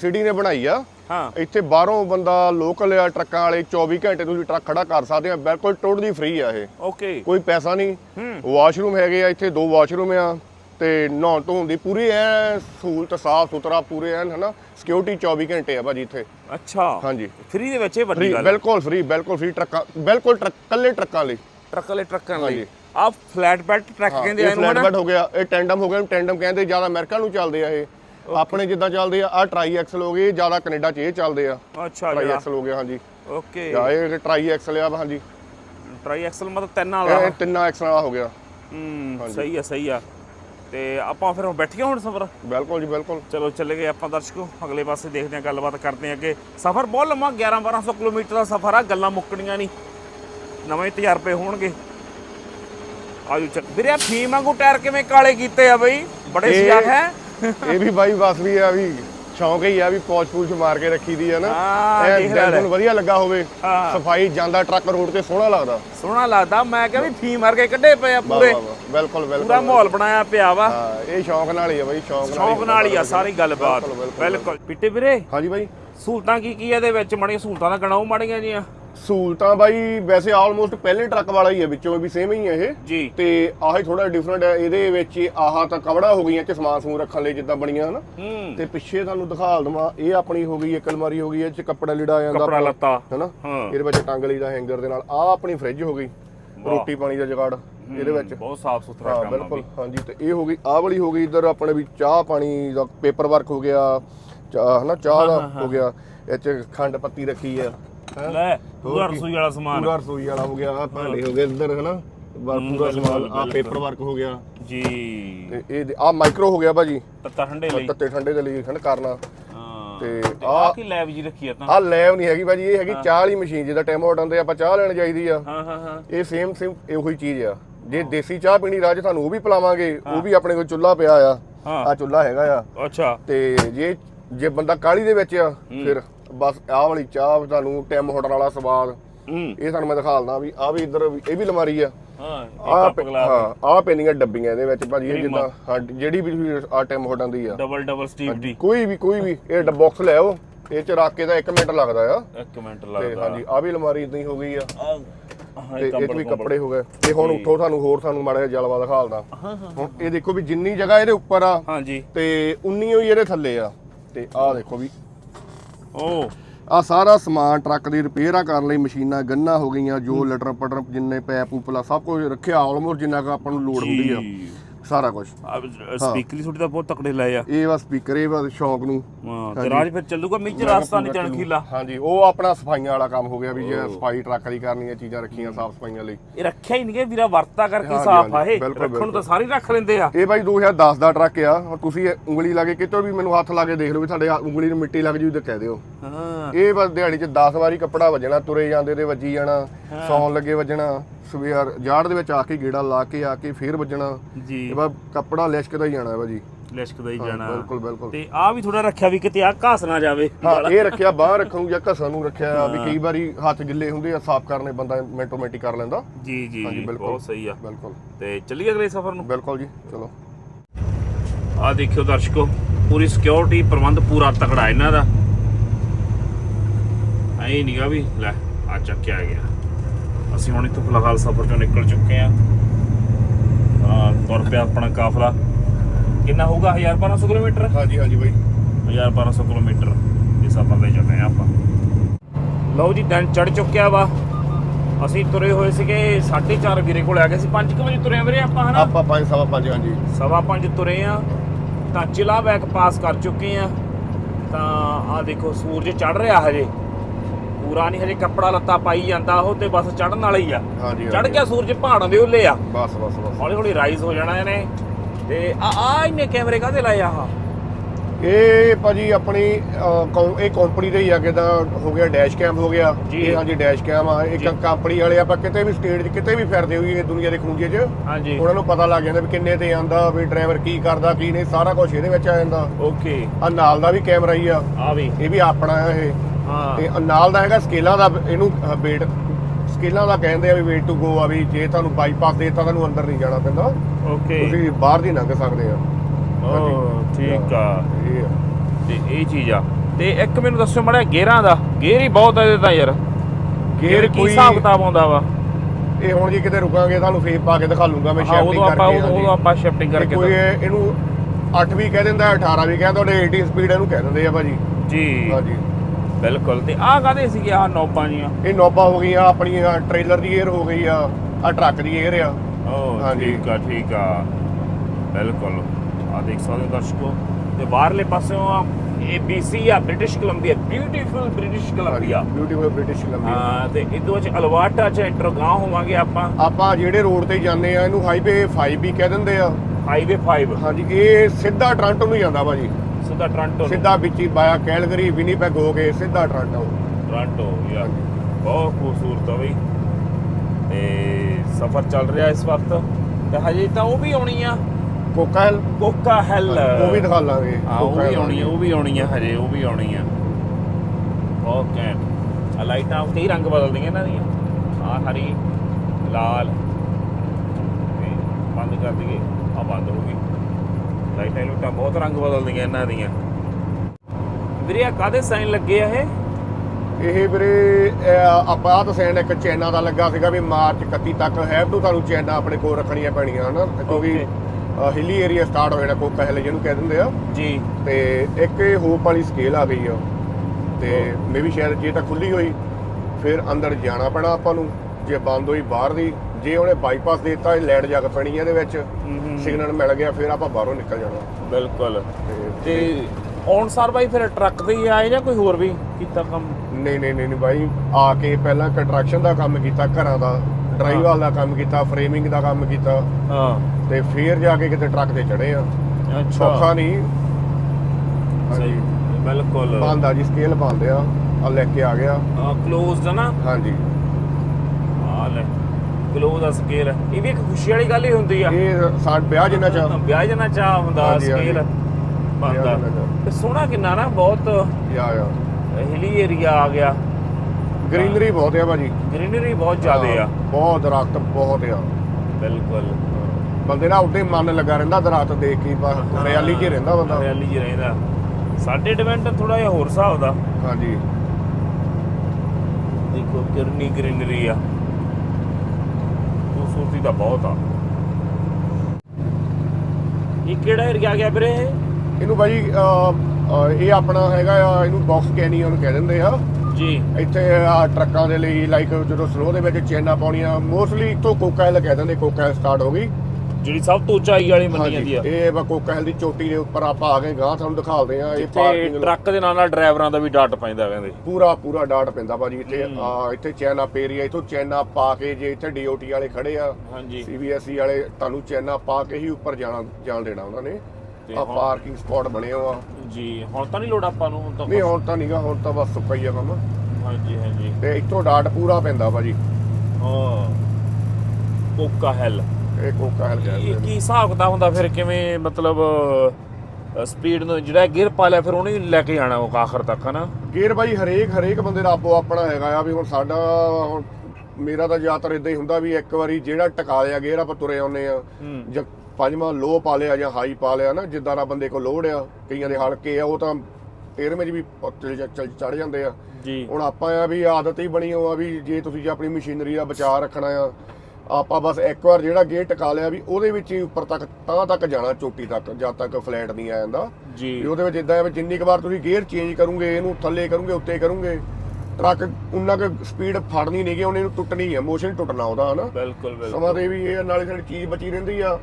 ਸਿਟੀ ਨੇ ਬਣਾਈ ਆ। ਹਾਂ। ਇੱਥੇ ਬਾਹਰੋਂ ਬੰਦਾ ਲੋਕਲ ਆ ਟਰੱਕਾਂ ਵਾਲੇ 24 ਘੰਟੇ ਤੁਸੀਂ ਟਰੱਕ ਖੜਾ ਕਰ ਸਕਦੇ ਆ। ਬਿਲਕੁਲ ਟੋਟਲੀ ਫ੍ਰੀ ਆ ਇਹ। ਓਕੇ ਕੋਈ ਪੈਸਾ ਨਹੀਂ। ਵਾਸ਼ਰੂਮ ਹੈਗੇ ਆ ਇੱਥੇ ਦੋ ਵਾਸ਼ਰੂਮ ਆ ਤੇ ਨਹਾਉਣ ਧੋਣ ਦੀ ਪੂਰੀ ਐ ਸਹੂਲਤ ਸਾਫ਼ ਸੁਥਰਾ ਪੂਰੇ ਐਨ ਹਨਾ? ਸਿਕਿਉਰਿਟੀ 24 ਘੰਟੇ ਆ ਭਾਜੀ ਇੱਥੇ। ਅੱਛਾ। ਹਾਂਜੀ। ਫ੍ਰੀ ਦੇ ਵਿੱਚ ਇਹ ਵੱਡੀ ਗੱਲ। ਬਿਲਕੁਲ ਫ੍ਰੀ ਬਿਲਕੁਲ ਫ੍ਰੀ ਟਰੱਕਾਂ ਬਿਲਕੁਲ ਟਰੱਕ ਕੱਲੇ ਟਰੱਕਾਂ ਲਈ। ਟਰੱਕ ਵਾਲੇ ਟਰੱਕਾਂ ਲਈ। ਆ ਫਲੈਟ ਬੈਟ ਟਰੱਕ ਕਹਿੰਦੇ ਆ ਇਹ ਇਹਨੂੰ ਫਲੈਟ ਬੈਡ ਹੋ ਗਿਆ ਇਹ ਟੈਂਡਮ ਹੋ ਗਿਆ ਟੈਂਡਮ ਕਹਿੰਦੇ ਜ਼ਿਆਦਾ ਅਮਰੀਕਾ ਨੂੰ ਚੱਲਦੇ ਆ ਇਹ। ਆਪਣੇ ਜਿੱਦਾਂ ਚੱਲਦੇ ਆ ਆ ਟਰਾਈ ਐਕਸਲ ਹੋ ਗਏ ਜ਼ਿਆਦਾ ਕੈਨੇਡਾ 'ਚ ਇਹ ਚੱਲਦੇ ਆ। ਅੱਛਾ ਟਰਾਈ ਐਕਸਲ ਹੋ ਗਿਆ ਹਾਂਜੀ। ਓਕੇ ਜਾਂ ਇਹ ਟਰਾਈ ਐਕਸਲ ਆ ਹਾਂਜੀ। ਟਰਾਈ ਐਕਸਲ ਮਤਲਬ ਤਿੰਨ ਵਾਲਾ? ਇਹ ਤਿੰਨਾਂ ਐਕਸਲ ਵਾਲਾ ਹੋ ਗਿਆ। ਹੂੰ ਸਹੀ ਆ ਸਹੀ ਆ। ਤੇ ਆਪਾਂ ਫਿਰ ਬੈਠੀਏ ਹੁਣ ਸਫ਼ਰ? ਬਿਲਕੁਲ ਜੀ ਬਿਲਕੁਲ। ਚਲੋ ਚੱਲੇ ਗਏ ਆਪਾਂ ਦਰਸ਼ਕੋ ਅਗਲੇ ਪਾਸੇ ਦੇਖਦੇ ਹਾਂ ਗੱਲਬਾਤ ਕਰਦੇ ਹਾਂ ਅੱਗੇ। ਸਫ਼ਰ ਬਹੁਤ ਲੰਮਾ 11 1200 ਕਿਲੋਮੀਟਰ ਦਾ ਸਫ਼ਰ ਆ ਗੱਲਾਂ ਮੁੱਕਣੀਆਂ ਨਹੀਂ। ਨਵੇਂ ਤਜਰਬੇ ਹੋਣਗੇ। ਆਜੋ ਚੱਲ। ਵੀਰੇ ਫੀਮ ਵਾਂਗੂ ਟਾਇਰ ਕਿਵੇਂ ਕਾਲੇ ਕੀਤੇ ਆ ਬਈ? ਬੜੇ ਸਿਆਗ ਹੈ। ਇਹ ਵੀ ਬਾਈ ਬਸ ਵੀ ਆ ਵੀ ਸ਼ੌਂਕ ਹੀ ਆ ਵੀ ਪੌਚ ਪੂਛ ਮਾਰ ਕੇ ਰੱਖੀ ਦੀ ਆ ਨਾ। ਇਹ ਦੇਖ ਲੈ ਦਿਲ ਨੂੰ ਵਧੀਆ ਲੱਗਾ ਹੋਵੇ। ਸਫ਼ਾਈ ਜਾਂਦਾ ਟਰੱਕ ਰੋਡ ਤੇ ਸੋਹਣਾ ਲੱਗਦਾ। ਸੋਹਣਾ ਲੱਗਦਾ। ਮੈਂ ਕਿਹਾ ਵੀ ਫੀਮ ਵਰਗੇ ਕੱਢੇ ਪਏ ਆ ਪੂਰੇ। ਵਾਹ ਬਿਲਕੁਲ ਪੂਰਾ ਬਿਲਕੁਲ। ਮਾਹੌਲ ਬਣਾਇਆ ਪਿਆ ਵਾ। ਇਹ ਸ਼ੌਂਕ ਨਾਲ ਹੀ ਆ ਬਾਈ ਸ਼ੌਂਕ ਨਾਲ ਸ਼ੌਂਕ ਨਾਲ ਹੀ ਆ ਸਾਰੀ ਗੱਲਬਾਤ। ਬਿਲਕੁਲ, ਬਿਲਕੁਲ। ਬਿਲਕੁਲ। ਪਿੱਟੇ ਵੀਰੇ? ਹਾਂਜੀ ਬਾਈ। ਸਹੂਲਤਾਂ ਕੀ ਕੀ ਇਹਦੇ ਵਿੱਚ? ਮਾੜੀਆਂ ਸਹੂਲਤਾਂ ਦਾ ਗਣਾਓ ਮਾੜੀਆਂ ਜੀਆਂ ਸਹੂਲਤਾਂ ਬਾਈ ਵੈਸੇ ਆਲਮੋਸਟ ਪਹਿਲੇ ਟਰੱਕ ਵਾਲਾ ਹੀ ਹੈ ਵਿੱਚੋਂ ਵੀ ਸੇਮ ਹੀ ਹੈ ਇਹ। ਜੀ। ਤੇ ਆਹ ਥੋੜਾ ਡਿਫਰੈਂਟ ਹੈ ਇਹਦੇ ਵਿੱਚ ਆਹ ਤਾਂ ਕਵੜਾ ਹੋ ਗਈਆਂ ਕਿ ਸਮਾਨ ਸਮੂਨ ਰੱਖਣ ਲਈ ਜਿੱਦਾਂ ਬਣੀਆਂ ਹਨ? ਤੇ ਪਿੱਛੇ ਤੁਹਾਨੂੰ ਦਿਖਾ ਦਵਾਂ ਇਹ ਆਪਣੀ ਹੋ ਗਈ ਇੱਕ ਅਲਮਾਰੀ ਹੋ ਗਈ ਇਹ ਚ ਕੱਪੜਾ ਲੀੜਾ ਆ ਜਾਂਦਾ ਕੱਪੜਾ ਲੱਤਾ। ਹੈਨਾ? ਇਹਦੇ ਵਿੱਚ ਟੰਗ ਲਈਦਾ ਹੈਂਗਰ ਦੇ ਨਾਲ ਆਹ ਆਪਣੀ ਫ੍ਰਿਜ ਹੋ ਗਈ ਰੋਟੀ ਪਾਣੀ ਦਾ ਜਗਾੜ ਇਹਦੇ ਵਿੱਚ। ਬਹੁਤ ਸਾਫ਼ ਸੁਥਰਾ ਕੰਮ ਬਿਲਕੁਲ ਹਾਂਜੀ ਤੇ ਇਹ ਹੋ ਗਈ ਆਹ ਵਾਲੀ ਹੋ ਗਈ ਇਧਰ ਆਪਣੇ ਵੀ ਚਾਹ ਪਾਣੀ ਦਾ ਪੇਪਰ ਵਰਕ ਹੋ ਗਿਆ ਚਾਹ ਹਨਾ ਚਾਹ ਦਾ ਹੋ। ਗਿਆ ਇਹ ਚ ਖੰਡ ਪੱਤੀ ਰੱਖੀ ਆ। ਹੈਂ। ਲੈ ਪੂਰਾ ਕੀ? ਰਸੋਈ ਵਾਲਾ ਸਮਾਨ। ਪੂਰਾ ਰਸੋਈ ਵਾਲਾ ਹੋ ਗਿਆ ਆ ਭਾਂਡੇ ਹੋ ਗਏ ਇਧਰ ਹਨਾ? ਬਸ ਪੂਰਾ ਸਮਾਨ ਆ ਪੇਪਰ ਵਰਕ ਹੋ ਗਿਆ। ਜੀ। ਤੇ ਇਹ ਆ ਮਾਈਕਰੋ ਹੋ ਗਿਆ ਭਾਜੀ। ਤੱਤਾ ਠੰਡੇ ਲਈ। ਤੱਤੇ ਠੰਡੇ ਦੇ ਲਈ ਖੰਡ ਕਰਨਾ ਹਾਂ। ਤੇ ਆ ਆ ਕੀ ਲੈਬ ਜੀ ਰੱਖੀ ਆ ਤਾਂ? ਆ ਲੈਵ ਨਹੀਂ ਹੈਗੀ ਭਾਜੀ ਇਹ ਹੈਗੀ ਚਾਹ ਵਾਲੀ ਮਸ਼ੀਨ ਜਿਹਦਾ ਟੈਮੋ ਆਟਨ ਤੇ ਆਪਾਂ ਚਾਹ ਲੈਣ ਜਾਈਦੀ ਆ। ਹਾਂ ਹਾਂ ਹਾਂ। ਇਹ ਸੇਮ ਸੇਮ ਇਹੋ ਹੀ ਚੀਜ਼ ਆ। ਜੇ ਦੇਸੀ ਚਾਹ ਪੀਣੀ ਰਾਜ ਤੁਹਾਨੂੰ ਉਹ ਵੀ ਪਿਲਾਵਾਂਗੇ ਉਹ ਵੀ ਆਪਣੇ ਕੋਲ ਚੁੱਲ੍ਹਾ ਪਿਆ ਆ। ਹਾਂ। ਆ ਚੁੱਲ੍ਹਾ ਹੈਗਾ ਆ। ਅੱਛਾ। ਤੇ ਜੇ ਜੇ ਬੰਦਾ ਕਾਲੀ ਦੇ ਵਿੱਚ ਆ ਫਿਰ ਬਸ ਆਹ ਵਾਲੀ ਚਾਹ ਤੁਹਾਨੂੰ ਟੈਮ ਹੋਟਲ ਵਾਲਾ ਸਵਾਦ। ਹੂੰ। ਇਹ ਤੁਹਾਨੂੰ ਮੈਂ ਦਿਖਾ ਦਿੰਦਾ ਵੀ ਆ ਵੀ ਇੱਧਰ ਇਹ ਵੀ ਅਲਮਾਰੀ ਆ। ਹਾਂ ਆ ਹਾਂ ਆ ਪੈਣੀਆਂ ਡੱਬੀਆਂ ਇਹਦੇ ਵਿੱਚ ਭਾਜੀ ਇਹ ਜਿੱਦਾਂ ਹਾਂ, ਜਿਹੜੀ ਵੀ ਆ ਟੈਮ ਹੋਟਾਂ ਦੀ ਆ। ਡਬਲ ਡਬਲ ਸਟੀਮ ਟੀ ਕੋਈ ਵੀ ਕੋਈ ਵੀ ਇਹ ਬਾਕਸ ਲੈ ਆਓ। ਇਹ ਚ ਰੱਖ ਕੇ ਤਾਂ 1 ਮਿੰਟ ਲੱਗਦਾ ਆ। ਇੱਕ ਮਿੰਟ ਤੇ ਲੱਗਦਾ। ਹਾਂਜੀ ਆ ਵੀ ਅਲਮਾਰੀ ਇਦਾਂ ਹੀ ਹੋ ਗਈ ਆ। ਹਾਂ ਇਹ ਵੀ ਕੱਪੜੇ ਹੋ ਗਏ। ਤੇ ਹੁਣ ਉੱਠੋ ਤੁਹਾਨੂੰ ਹੋਰ ਤੁਹਾਨੂੰ ਮਾੜਾ ਜਿਹਾ ਜਲਵਾ ਦਿਖਾਲਦਾ। ਹੁਣ ਇਹ ਦੇਖੋ ਵੀ ਜਿੰਨੀ ਜਗ੍ਹਾ ਇਹਦੇ ਉੱਪਰ ਆ। ਹਾਂਜੀ। ਤੇ ਉਨੀ ਹੀ ਇਹਦੇ ਥੱਲੇ ਆ। ਤੇ ਆਹ ਦੇਖੋ ਵੀ ਓ। ਆ ਸਾਰਾ ਸਮਾਨ ਟਰੱਕ ਦੀ ਰਿਪੇਅਰਾਂ ਕਰਨ ਲਈ ਮਸ਼ੀਨਾਂ ਗੰਨਾ ਹੋ ਗਈਆਂ ਜੋ ਲਟਰ ਪਟਰ ਜਿੰਨੇ ਪੈਪ ਉਪਲਾ ਸਭ ਕੁਝ ਰੱਖਿਆ ਆਲਮੋਸਟ ਜਿੰਨਾ ਕੁ ਆਪਾਂ ਨੂੰ ਲੋੜ ਹੁੰਦੀ ਆ। ਸਾਰਾ ਕੁਝ ਸਪੀਕਰ ਹੀ। ਤੁਹਾਡੇ ਦਾ ਬਹੁਤ ਤਕੜੇ ਲਏ ਆ। ਇਹ ਵਾ ਸਪੀਕਰ ਇਹ ਵਾ ਸ਼ੌਕ ਨੂੰ। ਹਾਂ ਤੇ ਰਾਜ ਫਿਰ ਚੱਲੂਗਾ ਮਿੱਚ ਰਸਤਾ ਨਹੀਂ ਚਣਖੀਲਾ। ਹਾਂਜੀ ਉਹ ਆਪਣਾ ਸਫਾਈਆਂ ਵਾਲਾ ਕੰਮ ਹੋ ਗਿਆ ਵੀ ਜੇ ਸਫ਼ਾਈ ਟਰੱਕ ਦੀ ਕਰਨੀ ਹੈ ਚੀਜ਼ਾਂ ਰੱਖੀਆਂ ਸਾਫ਼ ਸਫਾਈਆਂ ਲਈ। ਇਹ ਰੱਖਿਆ ਹੀ ਨਹੀਂ ਕਿ ਵੀਰਾ ਵਰਤਾ ਕਰਕੇ ਸਾਫ਼ ਆ ਇਹ। ਰੱਖਣ ਨੂੰ ਤਾਂ ਸਾਰੇ ਰੱਖ ਲੈਂਦੇ ਆ। ਇਹ ਬਾਈ 2010 ਦਾ ਟਰੱਕ ਆ। ਤੁਸੀਂ ਉਂਗਲੀ ਲਾ ਕੇ ਕਿਤੋਂ ਵੀ ਮੈਨੂੰ ਹੱਥ ਲਾ ਕੇ ਦੇਖ ਲਓ ਵੀ ਤੁਹਾਡੇ ਉਂਗਲੀ ਨੂੰ ਮਿੱਟੀ ਲੱਗ ਜੂ ਤੇ ਕਹਿ ਦਿਓ। ਹਾਂ। ਇਹ ਬਸ ਦਿਹਾੜੀ 'ਚ 10 ਵਾਰੀ ਕੱਪੜਾ ਵੱਜਣਾ ਤੁਰੇ ਜਾਂਦੇ ਤੇ ਵੱਜੀ ਜਾਣਾ ਸੌਣ ਲੱਗੇ ਵੱਜਣਾ। ਸਵੇਰ ਜਾੜ ਦੇ ਵਿੱਚ ਆ ਕੇ ਗੇੜਾ ਲਾ ਕੇ ਆ ਕੇ ਫੇਰ ਵੱਜਣਾ। ਜੀ। ਇਹ ਕੱਪੜਾ ਲਿਸ਼ਕਦਾ ਹੀ ਜਾਣਾ ਭਾਜੀ ਲਿਸ਼ਕਦਾ ਹੀ ਜਾਣਾ। ਬਿਲਕੁਲ ਬਿਲਕੁਲ। ਤੇ ਆ ਵੀ ਥੋੜਾ ਰੱਖਿਆ ਵੀ ਕਿਤੇ ਆ ਘਾਸ ਨਾ ਜਾਵੇ। ਹਾਂ ਇਹ ਰੱਖਿਆ ਬਾਹਰ ਰੱਖਣ ਨੂੰ ਜਾਂ ਘਸਣ ਨੂੰ ਰੱਖਿਆ ਵੀ ਕਈ ਵਾਰੀ ਹੱਥ ਗਿੱਲੇ ਹੁੰਦੇ ਆ ਸਾਫ਼ ਕਰਨੇ ਬੰਦਾ ਮਿੰਟੋ ਮਿੰਟੀ ਕਰ ਲੈਂਦਾ। ਜੀ ਜੀ। ਬਹੁਤ ਸਹੀ ਆ। ਬਿਲਕੁਲ। ਤੇ ਚੱਲੀਏ ਅਗਲੇ ਸਫ਼ਰ ਨੂੰ? ਬਿਲਕੁਲ ਜੀ ਚਲੋ। ਆ ਦੇਖਿਓ ਦਰਸ਼ਕੋ ਪੂਰੀ ਸਿਕਿਉਰਿਟੀ ਪ੍ਰਬੰਧ ਪੂਰਾ ਤਕੜਾ ਇਹਨਾਂ ਦਾ। ਐ ਨਹੀਂਗਾ ਵੀ ਲੈ ਆ ਚੱਕਿਆ ਗਿਆ। ਅਸੀਂ ਹੁਣ ਇੱਥੋਂ ਫਿਲਹਾਲ ਸਫ਼ਰ ਚੋਂ ਨਿਕਲ ਚੁੱਕੇ ਆ ਤੁਰ ਪਿਆ ਆਪਣਾ ਕਾਫਲਾ। ਕਿੰਨਾ ਹੋਊਗਾ? 1200 ਕਿਲੋਮੀਟਰ? ਹਾਂਜੀ ਹਾਂਜੀ ਬਾਈ। 1200 ਕਿਲੋਮੀਟਰ ਇਹ ਸਫ਼ਰ ਤੇ ਚੱਲੇ ਆ ਆਪਾਂ। ਲਓ ਜੀ ਦਿਨ ਚੜ ਚੁੱਕਿਆ ਵਾ। ਅਸੀਂ ਤੁਰੇ ਹੋਏ ਸੀਗੇ 4:30 ਵੀਰੇ ਕੋਲ ਆ ਗਏ ਸੀ। 5 ਵਜੇ ਤੁਰੇ ਆ ਵੀਰੇ ਆਪਾਂ ਹਨਾ? ਆਪਾਂ 5 ਸਵਾ 5 ਹਾਂਜੀ। ਸਵਾ ਪੰਜ ਤੁਰੇ ਆ। ਤਾਂ ਚਿਲਾ ਬੈਕ ਪਾਸ ਕਰ ਚੁੱਕੇ ਆ। ਤਾਂ ਆ ਦੇਖੋ ਸੂਰਜ ਚੜ ਰਿਹਾ ਹਜੇ। ਪੂਰਾ ਨਹੀਂ ਹਜੇ ਕੱਪੜਾ ਲੱਤਾ ਪਾਈ ਜਾਂਦਾ ਉਹ ਤੇ ਬਸ ਚੜਨ ਵਾਲਾ ਹੀ ਆ। ਚੜ। ਗਿਆ ਸੂਰਜ ਪਹਾੜਾਂ ਦੇ ਉੱਲੇ ਆ। ਬਸ ਬਸ ਬਸ। ਹੌਲੀ ਹੌਲੀ ਰਾਈਜ਼ ਹੋ ਜਾਣਾ ਇਹਨੇ। ਤੇ ਆ ਆ ਇਹਨੇ ਕੈਮਰੇ ਕਾਹਦੇ ਲਾਏ ਆ? ਇਹ ਭਾਜੀ ਆਪਣੀ ਇਹ ਕੰਪਨੀ ਦੇ ਹੀ ਆ ਕਿਦਾਂ ਹੋ ਗਿਆ ਡੈਸ਼ ਕੈਮ ਹੋ ਗਿਆ। ਇਹ ਹਾਂਜੀ ਡੈਸ਼ ਕੈਮ ਆ। ਜੀ। ਕੰਪਨੀ ਵਾਲੇ ਆਪਾਂ ਕਿਤੇ ਵੀ ਸਟੇਟ 'ਚ ਕਿਤੇ ਵੀ ਫਿਰਦੇ ਹੋਈਏ ਦੁਨੀਆ ਦੇ ਖੂੰਜੇ 'ਚ ਹਾਂਜੀ। ਉਹਨਾਂ ਨੂੰ ਪਤਾ ਲੱਗ ਜਾਂਦਾ ਵੀ ਕਿੰਨੇ ਤੇ ਆਂਦਾ ਵੀ ਡਰਾਈਵਰ ਕੀ ਕਰਦਾ ਕੀ ਨਹੀਂ ਸਾਰਾ ਕੁਝ ਇਹਦੇ ਵਿੱਚ ਆ ਜਾਂਦਾ। ਓਕੇ ਆ ਨਾਲ ਦਾ ਵੀ ਕੈਮਰਾ ਹੀ ਆ। ਆ ਵੀ। ਇਹ ਵੀ ਆਪਣਾ ਆ ਇਹ। ਤੇ ਨਾਲ ਦਾ ਹੈਗਾ ਸਕੇਲਾਂ ਦਾ ਇਹਨੂੰ ਵੇਟ ਸਕੇਲਾਂ ਦਾ ਕਹਿੰਦੇ ਆ ਵੀ ਵੇਟ ਟੂ ਗੋ ਆ ਵੀ ਜੇ ਤੁਹਾਨੂੰ ਬਾਈਪਾਸ ਦੇਤਾ ਤੁਹਾਨੂੰ ਅੰਦਰ ਨਹੀਂ ਜਾਣਾ ਪੈਂਦਾ। ਓਕੇ ਤੁਸੀਂ ਬਾਹਰ ਦੀ ਲੰਘ ਸਕਦੇ ਆ। ਓ ਠੀਕ ਆ। ਇਹ ਤੇ ਇਹ ਚੀਜ਼ ਆ। ਤੇ ਇੱਕ ਮੈਨੂੰ ਦੱਸਿਓ ਮੜਾ ਗੇਅਰਾਂ ਦਾ। ਗੇਅਰ ਹੀ ਬਹੁਤ ਇਹਦੇ ਤਾਂ ਯਾਰ। ਗੇਅਰ ਕੀ ਕੋਈ ਹਿਸਾਬ ਕਿਤਾਬ ਆਉਂਦਾ ਵਾ? ਇਹ ਹੁਣ ਜੀ ਕਿਤੇ ਰੁਕਾਂਗੇ ਤੁਹਾਨੂੰ ਫੇਰ ਪਾ ਕੇ ਦਿਖਾ ਲੂੰਗਾ ਮੈਂ ਹਾਂ ਸ਼ਿਫਟਿੰਗ ਕਰਕੇ ਉਦੋਂ ਆਪਾਂ ਸ਼ਿਫਟਿੰਗ ਕਰਕੇ ਕੋਈ ਇਹਨੂੰ 8 ਵੀ ਕਹਿ ਦਿੰਦਾ 18 ਵੀ ਕਹਿੰਦਾ ਤੁਹਾਡੇ 80 ਸਪੀਡ ਇਹਨੂੰ ਕਹਿ ਦਿੰਦੇ ਆ ਭਾਜੀ। ਜੀ। ਹਾਂਜੀ। ਬਿਲਕੁਲ ਤੇ ਆਹ ਕਾਦੇ ਸੀਗੇ ਆਹ ਨੌਬਾਂ ਜੀਆਂ? ਇਹ ਨੋਬਾ ਹੋ ਗਈਆਂ ਆਪਣੀਆਂ ਟ੍ਰੇਲਰ ਦੀ 에ਅਰ ਹੋ ਗਈ ਆ ਆ ਟਰੱਕ ਦੀ 에ਅਰ ਆ। ਓ ਹਾਂਜੀ। ਠੀਕ ਆ ਠੀਕ ਆ। ਬਿਲਕੁਲ। ਆ ਦੇਖ ਸਕਦੇ ਹੋ ਦਰਸ਼ਕੋ ਤੇ ਬਾਹਰਲੇ ਪਾਸਿਓਂ ਆ ABC ਆ British Columbia beautiful British Columbia beautiful British Columbia ਹਾਂ ਤੇ ਇਹਦੇ ਵਿੱਚ ਅਲਵਾਟਾ ਚ ਐਂਟਰ ਗਾਂ ਹੋਵਾਂਗੇ ਆਪਾਂ। ਆਪਾਂ ਜਿਹੜੇ ਰੋਡ ਤੇ ਜਾਂਦੇ ਆ ਇਹਨੂੰ ਹਾਈਵੇ 5 ਵੀ ਕਹਿ ਦਿੰਦੇ ਆ। ਹਾਈਵੇ 5 ਹਾਂਜੀ ਇਹ ਸਿੱਧਾ ਟ੍ਰਾਂਟੋ ਨੂੰ ਜਾਂਦਾ ਭਾਜੀ ਸਿੱਧਾ ਟ੍ਰਾਂਟੋ ਨੂੰ। ਸਿੱਧਾ ਵਿੱਚ ਹੀ ਬਾਇਆ ਕੈਲਗਰੀ ਵਿਨੀਪੈਗ ਹੋ ਕੇ ਸਿੱਧਾ ਟ੍ਰਾਂਟੋ ਟੋਰਾਂਟੋ ਯਾ ਬਹੁਤ ਖੂਬਸੂਰਤ ਆ ਬਈ। ਤੇ ਸਫ਼ਰ ਚੱਲ ਰਿਹਾ ਇਸ ਵਕਤ। ਤੇ ਹਜੇ ਤਾਂ ਉਹ ਵੀ ਆਉਣੀ ਆ। ਕੋਕਾਲ ਕੋਕਾ ਹੈਲ ਉਹ ਵੀ ਦਿਖਾ ਲਾਂਗੇ। ਹਾਂ ਉਹ ਵੀ ਕੋਕਾਹਲ ਆਉਣੀ ਆ ਉਹ ਵੀ ਆਉਣੀ ਆ ਹਜੇ ਉਹ ਵੀ ਆਉਣੀ ਆ। ਬਹੁਤ ਕੈਂਟ ਆ ਲਾਈਟਾਂ ਕਈ ਰੰਗ ਬਦਲਦੀਆਂ ਇਹਨਾਂ ਦੀਆਂ। ਆ ਹਰੀ ਲਾਲ। ਤੇ ਬੰਦ ਕਰ ਦਈਏ। ਆ ਬੰਦ ਹੋ ਗਈ। ਲਾਈਟਾਂ ਲੂਟਾਂ ਬਹੁਤ ਰੰਗ ਬਦਲਦੀਆਂ ਇਹਨਾਂ ਦੀਆਂ। ਵੀਰੇ ਆ ਕਾਦੇ ਸਾਈਨ ਲੱਗੇ ਆ ਇਹ? ਇਹ ਵੀਰੇ ਆਪਾਂ ਆਹ ਤਾਂ ਸੈਂਡ ਇੱਕ ਚਾਈਨਾ ਦਾ ਲੱਗਾ ਸੀਗਾ ਵੀ ਮਾਰਚ 31 ਤੱਕ ਹੈ ਤੋਂ ਤੁਹਾਨੂੰ ਚਾਈਨਾ ਆਪਣੇ ਕੋਲ ਰੱਖਣੀਆਂ ਪੈਣੀਆਂ ਹਨਾ? ਕਿਉਂਕਿ ਹਿੱਲੀ ਏਰੀਆ ਸਟਾਰਟ ਹੋ ਜਾਣਾ ਕੋਕਾ ਹਿੱਲ ਜਿਹਨੂੰ ਕਹਿ ਦਿੰਦੇ ਆ। ਜੀ। ਤੇ ਇੱਕ ਇਹ ਹੋਪ ਵਾਲੀ ਸਕੇਲ ਆ ਗਈ ਆ। ਤੇ ਮੇ ਵੀ ਸ਼ਾਇਦ ਜੇ ਤਾਂ ਖੁੱਲੀ ਹੋਈ ਫਿਰ ਅੰਦਰ ਜਾਣਾ ਪੈਣਾ ਆਪਾਂ ਨੂੰ ਜੇ ਬੰਦ ਹੋਈ ਬਾਹਰ ਦੀ ਜੇ ਉਹਨੇ ਬਾਈਪਾਸ ਦੇਤਾ ਇਹ ਲਾਈਟ ਜਗ ਪੈਣੀ ਆ ਇਹਦੇ ਵਿੱਚ। ਸਿਗਨਲ ਮਿਲ ਗਿਆ ਫਿਰ ਆਪਾਂ ਬਾਹਰੋਂ ਨਿਕਲ ਜਾਣਾ। ਬਿਲਕੁਲ। ਤੇ ਔਨ ਸਰ ਬਾਈ ਫਿਰ ਟਰੱਕ ਤੇ ਹੀ ਆਏ ਜਾਂ ਕੋਈ ਹੋਰ ਵੀ ਕੀਤਾ ਕੰਮ? ਨਹੀਂ ਨਹੀਂ ਨਹੀਂ ਬਾਈ ਆ ਕੇ ਪਹਿਲਾਂ ਕੰਸਟਰਕਸ਼ਨ ਦਾ ਕੰਮ ਕੀਤਾ ਘਰਾਂ ਦਾ ਡਰਾਈਵਾਲ ਦਾ ਕੰਮ ਕੀਤਾ ਫਰੇਮਿੰਗ ਦਾ ਕੰਮ ਕੀਤਾ। ਹਾਂ। ਤੇ ਫਿਰ ਜਾ ਕੇ ਕਿਤੇ ਟਰੱਕ ਤੇ ਚੜੇ ਆ। ਅੱਛਾ। ਸੌਖਾ ਨਹੀਂ। ਸਹੀ। ਬਿਲਕੁਲ। ਬੰਦ ਆ ਜੀ ਸਕੇਲ ਬੰਦ ਆ ਆ ਲੈ ਕੇ ਆ ਗਿਆ। ਕਲੋਜ਼ਡ ਨਾ? ਹਾਂਜੀ। ਆ ਲੈ। ਕਲੋਜ਼ ਦਾ ਸਕੇਲ ਇਹ ਵੀ ਇੱਕ ਖੁਸ਼ੀ ਵਾਲੀ ਗੱਲ ਹੀ ਹੁੰਦੀ ਆ। ਇਹ ਸਾਡ ਵਿਆਹ ਜਿੰਨਾ ਚਾ ਵਿਆਹ ਜਨਾ ਚਾਹ ਹੁੰਦਾ ਹਾਂਜੀ, ਹਾਂਜੀ। ਸਕੇਲ ਬੰਦਾ ਜਿੰਨਾ। ਤੇ ਸੋਹਣਾ ਕਿੰਨਾ ਨਾ ਬਹੁਤ ਯਾ ਯਾ। ਹਿਲੀ ਏਰੀਆ ਆ ਗਿਆ। ਗ੍ਰੀਨਰੀ ਬਹੁਤ ਆ ਭਾਜੀ। ਗ੍ਰੀਨਰੀ ਬਹੁਤ ਜ਼ਿਆਦੇ ਆ। ਬਹੁਤ ਦਰਖਤ ਬਹੁਤ ਆ। ਬਿਲਕੁਲ। ਬੰਦੇ ਦਾ ਉੱਤੇ ਮਨ ਲੱਗਾ ਰਹਿੰਦਾ ਦਰਖਤ ਦੇਖ ਕੇ ਬਸ ਹਰਿਆਲੀ 'ਚ ਹੀ ਰਹਿੰਦਾ ਬੰਦਾ। ਹਰਿਆਲੀ ਚ ਰਹਿੰਦਾ। ਸਾਡੇ ਐਡਵੈਂਟਰ ਥੋੜਾ ਜਿਹਾ ਹੋਰ ਹਿਸਾਬ ਦਾ। ਹਾਂਜੀ। ਦੇਖੋ ਕਿਰਨੀ ਗ੍ਰੀਨਰੀ ਆ। ਖੂਬਸੂਰਤੀ ਤਾਂ ਬਹੁਤ ਆ। ਇਹ ਕਿਹੜਾ ਏਰੀਆ ਆ ਗਿਆ ਵੀਰੇ ਇਹ? ਇਹਨੂੰ ਅਹ, ਇਹ ਆਪਣਾ ਹੈਗਾ ਆ ਇਹਨੂੰ ਬਾਕਸ ਕੈਨੀਅਨ ਕਹਿ ਦਿੰਦੇ ਆ। ਜੀ। ਇੱਥੇ ਆ ਟਰੱਕਾਂ ਦੇ ਲਈ ਲਾਈਕ ਜਦੋਂ ਸਲੋ ਦੇ ਵਿੱਚ ਚੈਨਾ ਪਾਉਣੀਆਂ ਮੋਸਟਲੀ ਇੱਥੋਂ ਕੋਕਾਇਲ ਕਹਿ ਦਿੰਦੇ ਕੋਕਾਇਲ ਸਟਾਰਟ ਹੋ ਗਈ। ਜਿਹੜੀ ਸਭ ਤੋਂ ਉਚਾਈ ਵਾਲੀ ਮੰਨੀ ਜਾਂਦੀ ਆ। ਇਹ ਵਾ ਕੋਕਾਇਲ ਦੀ ਚੋਟੀ ਦੇ ਉੱਪਰ ਆਪਾਂ ਆ ਗਏ ਗਾਂ ਤੁਹਾਨੂੰ ਦਿਖਾਉਂਦੇ ਆ ਇਹ ਪਾਰਕਿੰਗ ਟਰੱਕ ਦੇ ਨਾਲ ਨਾਲ ਡਰਾਈਵਰਾਂ ਦਾ ਵੀ ਡਾਟ ਪੈਂਦਾ ਕਹਿੰਦੇ ਪੂਰਾ ਪੂਰਾ ਡਾਟ ਪੈਂਦਾ ਭਾਜੀ ਇੱਥੇ। ਆ ਇੱਥੇ ਚੈਨਾ ਪੇਰੀਆ ਇੱਥੋਂ ਚੈਨਾ ਪਾ ਕੇ ਜੇ ਇੱਥੇ ਡੀਓਟੀ ਵਾਲੇ ਖੜੇ ਆ ਹਾਂਜੀ। ਸੀਬੀਐਸਈ E ਵਾਲੇ ਤੁਹਾਨੂੰ ਚੈਨਾ ਪਾ ਕੇ ਹੀ ਉੱਪਰ ਜਾਣਾ ਜਾਣ ਦੇਣਾ ਉਹਨਾਂ ਨੇ। ਆ ਪਾਰਕਿੰਗ ਸਪਾਟ ਬਣੇ ਹੋ ਆ। ਜੀ ਹੁਣ ਤਾਂ ਨਹੀਂ ਲੋੜ ਆਪਾਂ ਨੂੰ ਹੁਣ ਤਾਂ ਨਹੀਂ ਹੁਣ ਤਾਂ ਨਹੀਂਗਾ ਹੁਣ ਤਾਂ ਬਸ ਸੁੱਕਾ ਹੀ ਆ ਕੰਮ। ਹਾਂਜੀ ਹਾਂਜੀ। ਤੇ ਇੱਥੋਂ ਡਾਟ ਪੂਰਾ ਪੈਂਦਾ ਭਾਜੀ ਹਾਂ। ਕੋਕਾ ਹੈਲ। ਇਹ ਕੀ ਹਿਸਾਬ ਕਿਤਾਬ ਹੁੰਦਾ ਫਿਰ? ਕਿਵੇਂ ਮਤਲਬ ਸਪੀਡ ਨੂੰ ਜਿਹੜਾ ਗੇਅਰ ਪਾ ਲਿਆ ਫਿਰ ਉਹਨੇ ਹੀ ਲੈ ਕੇ ਜਾਣਾ ਉਹ ਆਖਰ ਤੱਕ ਹਨਾ? ਗੇਅਰ ਬਾਈ ਹਰੇਕ ਹਰੇਕ ਬੰਦੇ ਦਾ ਆਪੋ ਆਪਣਾ ਹੈਗਾ ਆ ਵੀ ਹੁਣ ਸਾਡਾ ਹੁਣ ਮੇਰਾ ਤਾਂ ਜ਼ਿਆਦਾਤਰ ਇਦਾਂ ਹੀ ਹੁੰਦਾ ਵੀ ਇੱਕ ਵਾਰੀ ਜਿਹੜਾ ਟਕਾ ਲਿਆ ਗੇਅਰ ਆਪਾਂ ਤੁਰੇ ਆਉਨੇ ਆ ਜਾਂ ਪੰਜਵਾਂ ਲੋ ਪਾ ਲਿਆ ਜਾਂ ਹਾਈ ਪਾ ਲਿਆ ਨਾ ਜਿੱਦਾਂ ਦਾ ਬੰਦੇ ਕੋਲ ਲੋਡ ਆ ਕਈਆਂ ਦੇ ਹਲਕੇ ਆ ਉਹ ਤਾਂ ਤੇਰਵੇਂ 'ਚ ਵੀ ਚੜ ਜਾਂਦੇ ਆ। ਜੀ। ਹੁਣ ਆਪਾਂ ਆ ਵੀ ਆਦਤ ਹੀ ਬਣੀ ਹੋਆ ਵੀ ਜੇ ਤੁਸੀਂ ਜੇ ਆਪਣੀ ਮਸ਼ੀਨਰੀ ਦਾ ਬਚਾਅ ਰੱਖਣਾ ਆ ਆਪਾਂ ਬਸ ਇੱਕ ਵਾਰ ਜਿਹੜਾ ਗੇਅਰ ਟਕਾ ਲਿਆ ਵੀ ਉਹਦੇ ਵਿੱਚ ਹੀ ਉੱਪਰ ਤੱਕ ਤਾਂ ਤੱਕ ਜਾਣਾ ਚੋਟੀ ਤੱਕ ਜਦ ਤੱਕ ਫਲੈਟ ਨਹੀਂ ਆ ਜਾਂਦਾ। ਜੀ। ਉਹਦੇ ਵਿੱਚ ਇਦਾਂ ਹੈ ਵੀ ਜਿੰਨੀ ਕੁ ਵਾਰ ਤੁਸੀਂ ਗੇਅਰ ਚੇਂਜ ਕਰੋਗੇ ਇਹਨੂੰ ਥੱਲੇ ਕਰੋਗੇ ਉੱਤੇ ਕਰੋਗੇ ਟਰੱਕ ਉਨਾ ਕੁ ਸਪੀਡ ਫੜਨੀ ਨਹੀਂ ਗੀ ਉਹਨੇ ਨੂੰ ਟੁੱਟਣੀ ਹੈ ਮੋਸ਼ਨ ਟੁੱਟਣਾ ਉਹਦਾ ਹਨਾ? ਬਿਲਕੁਲ ਬਿਲਕੁਲ। ਸਮਾਂ ਦੇ ਵੀ ਇਹ ਨਾਲੇ ਸਾਡੀ ਚੀਜ਼ ਬਚੀ ਰਹਿੰਦੀ ਆ।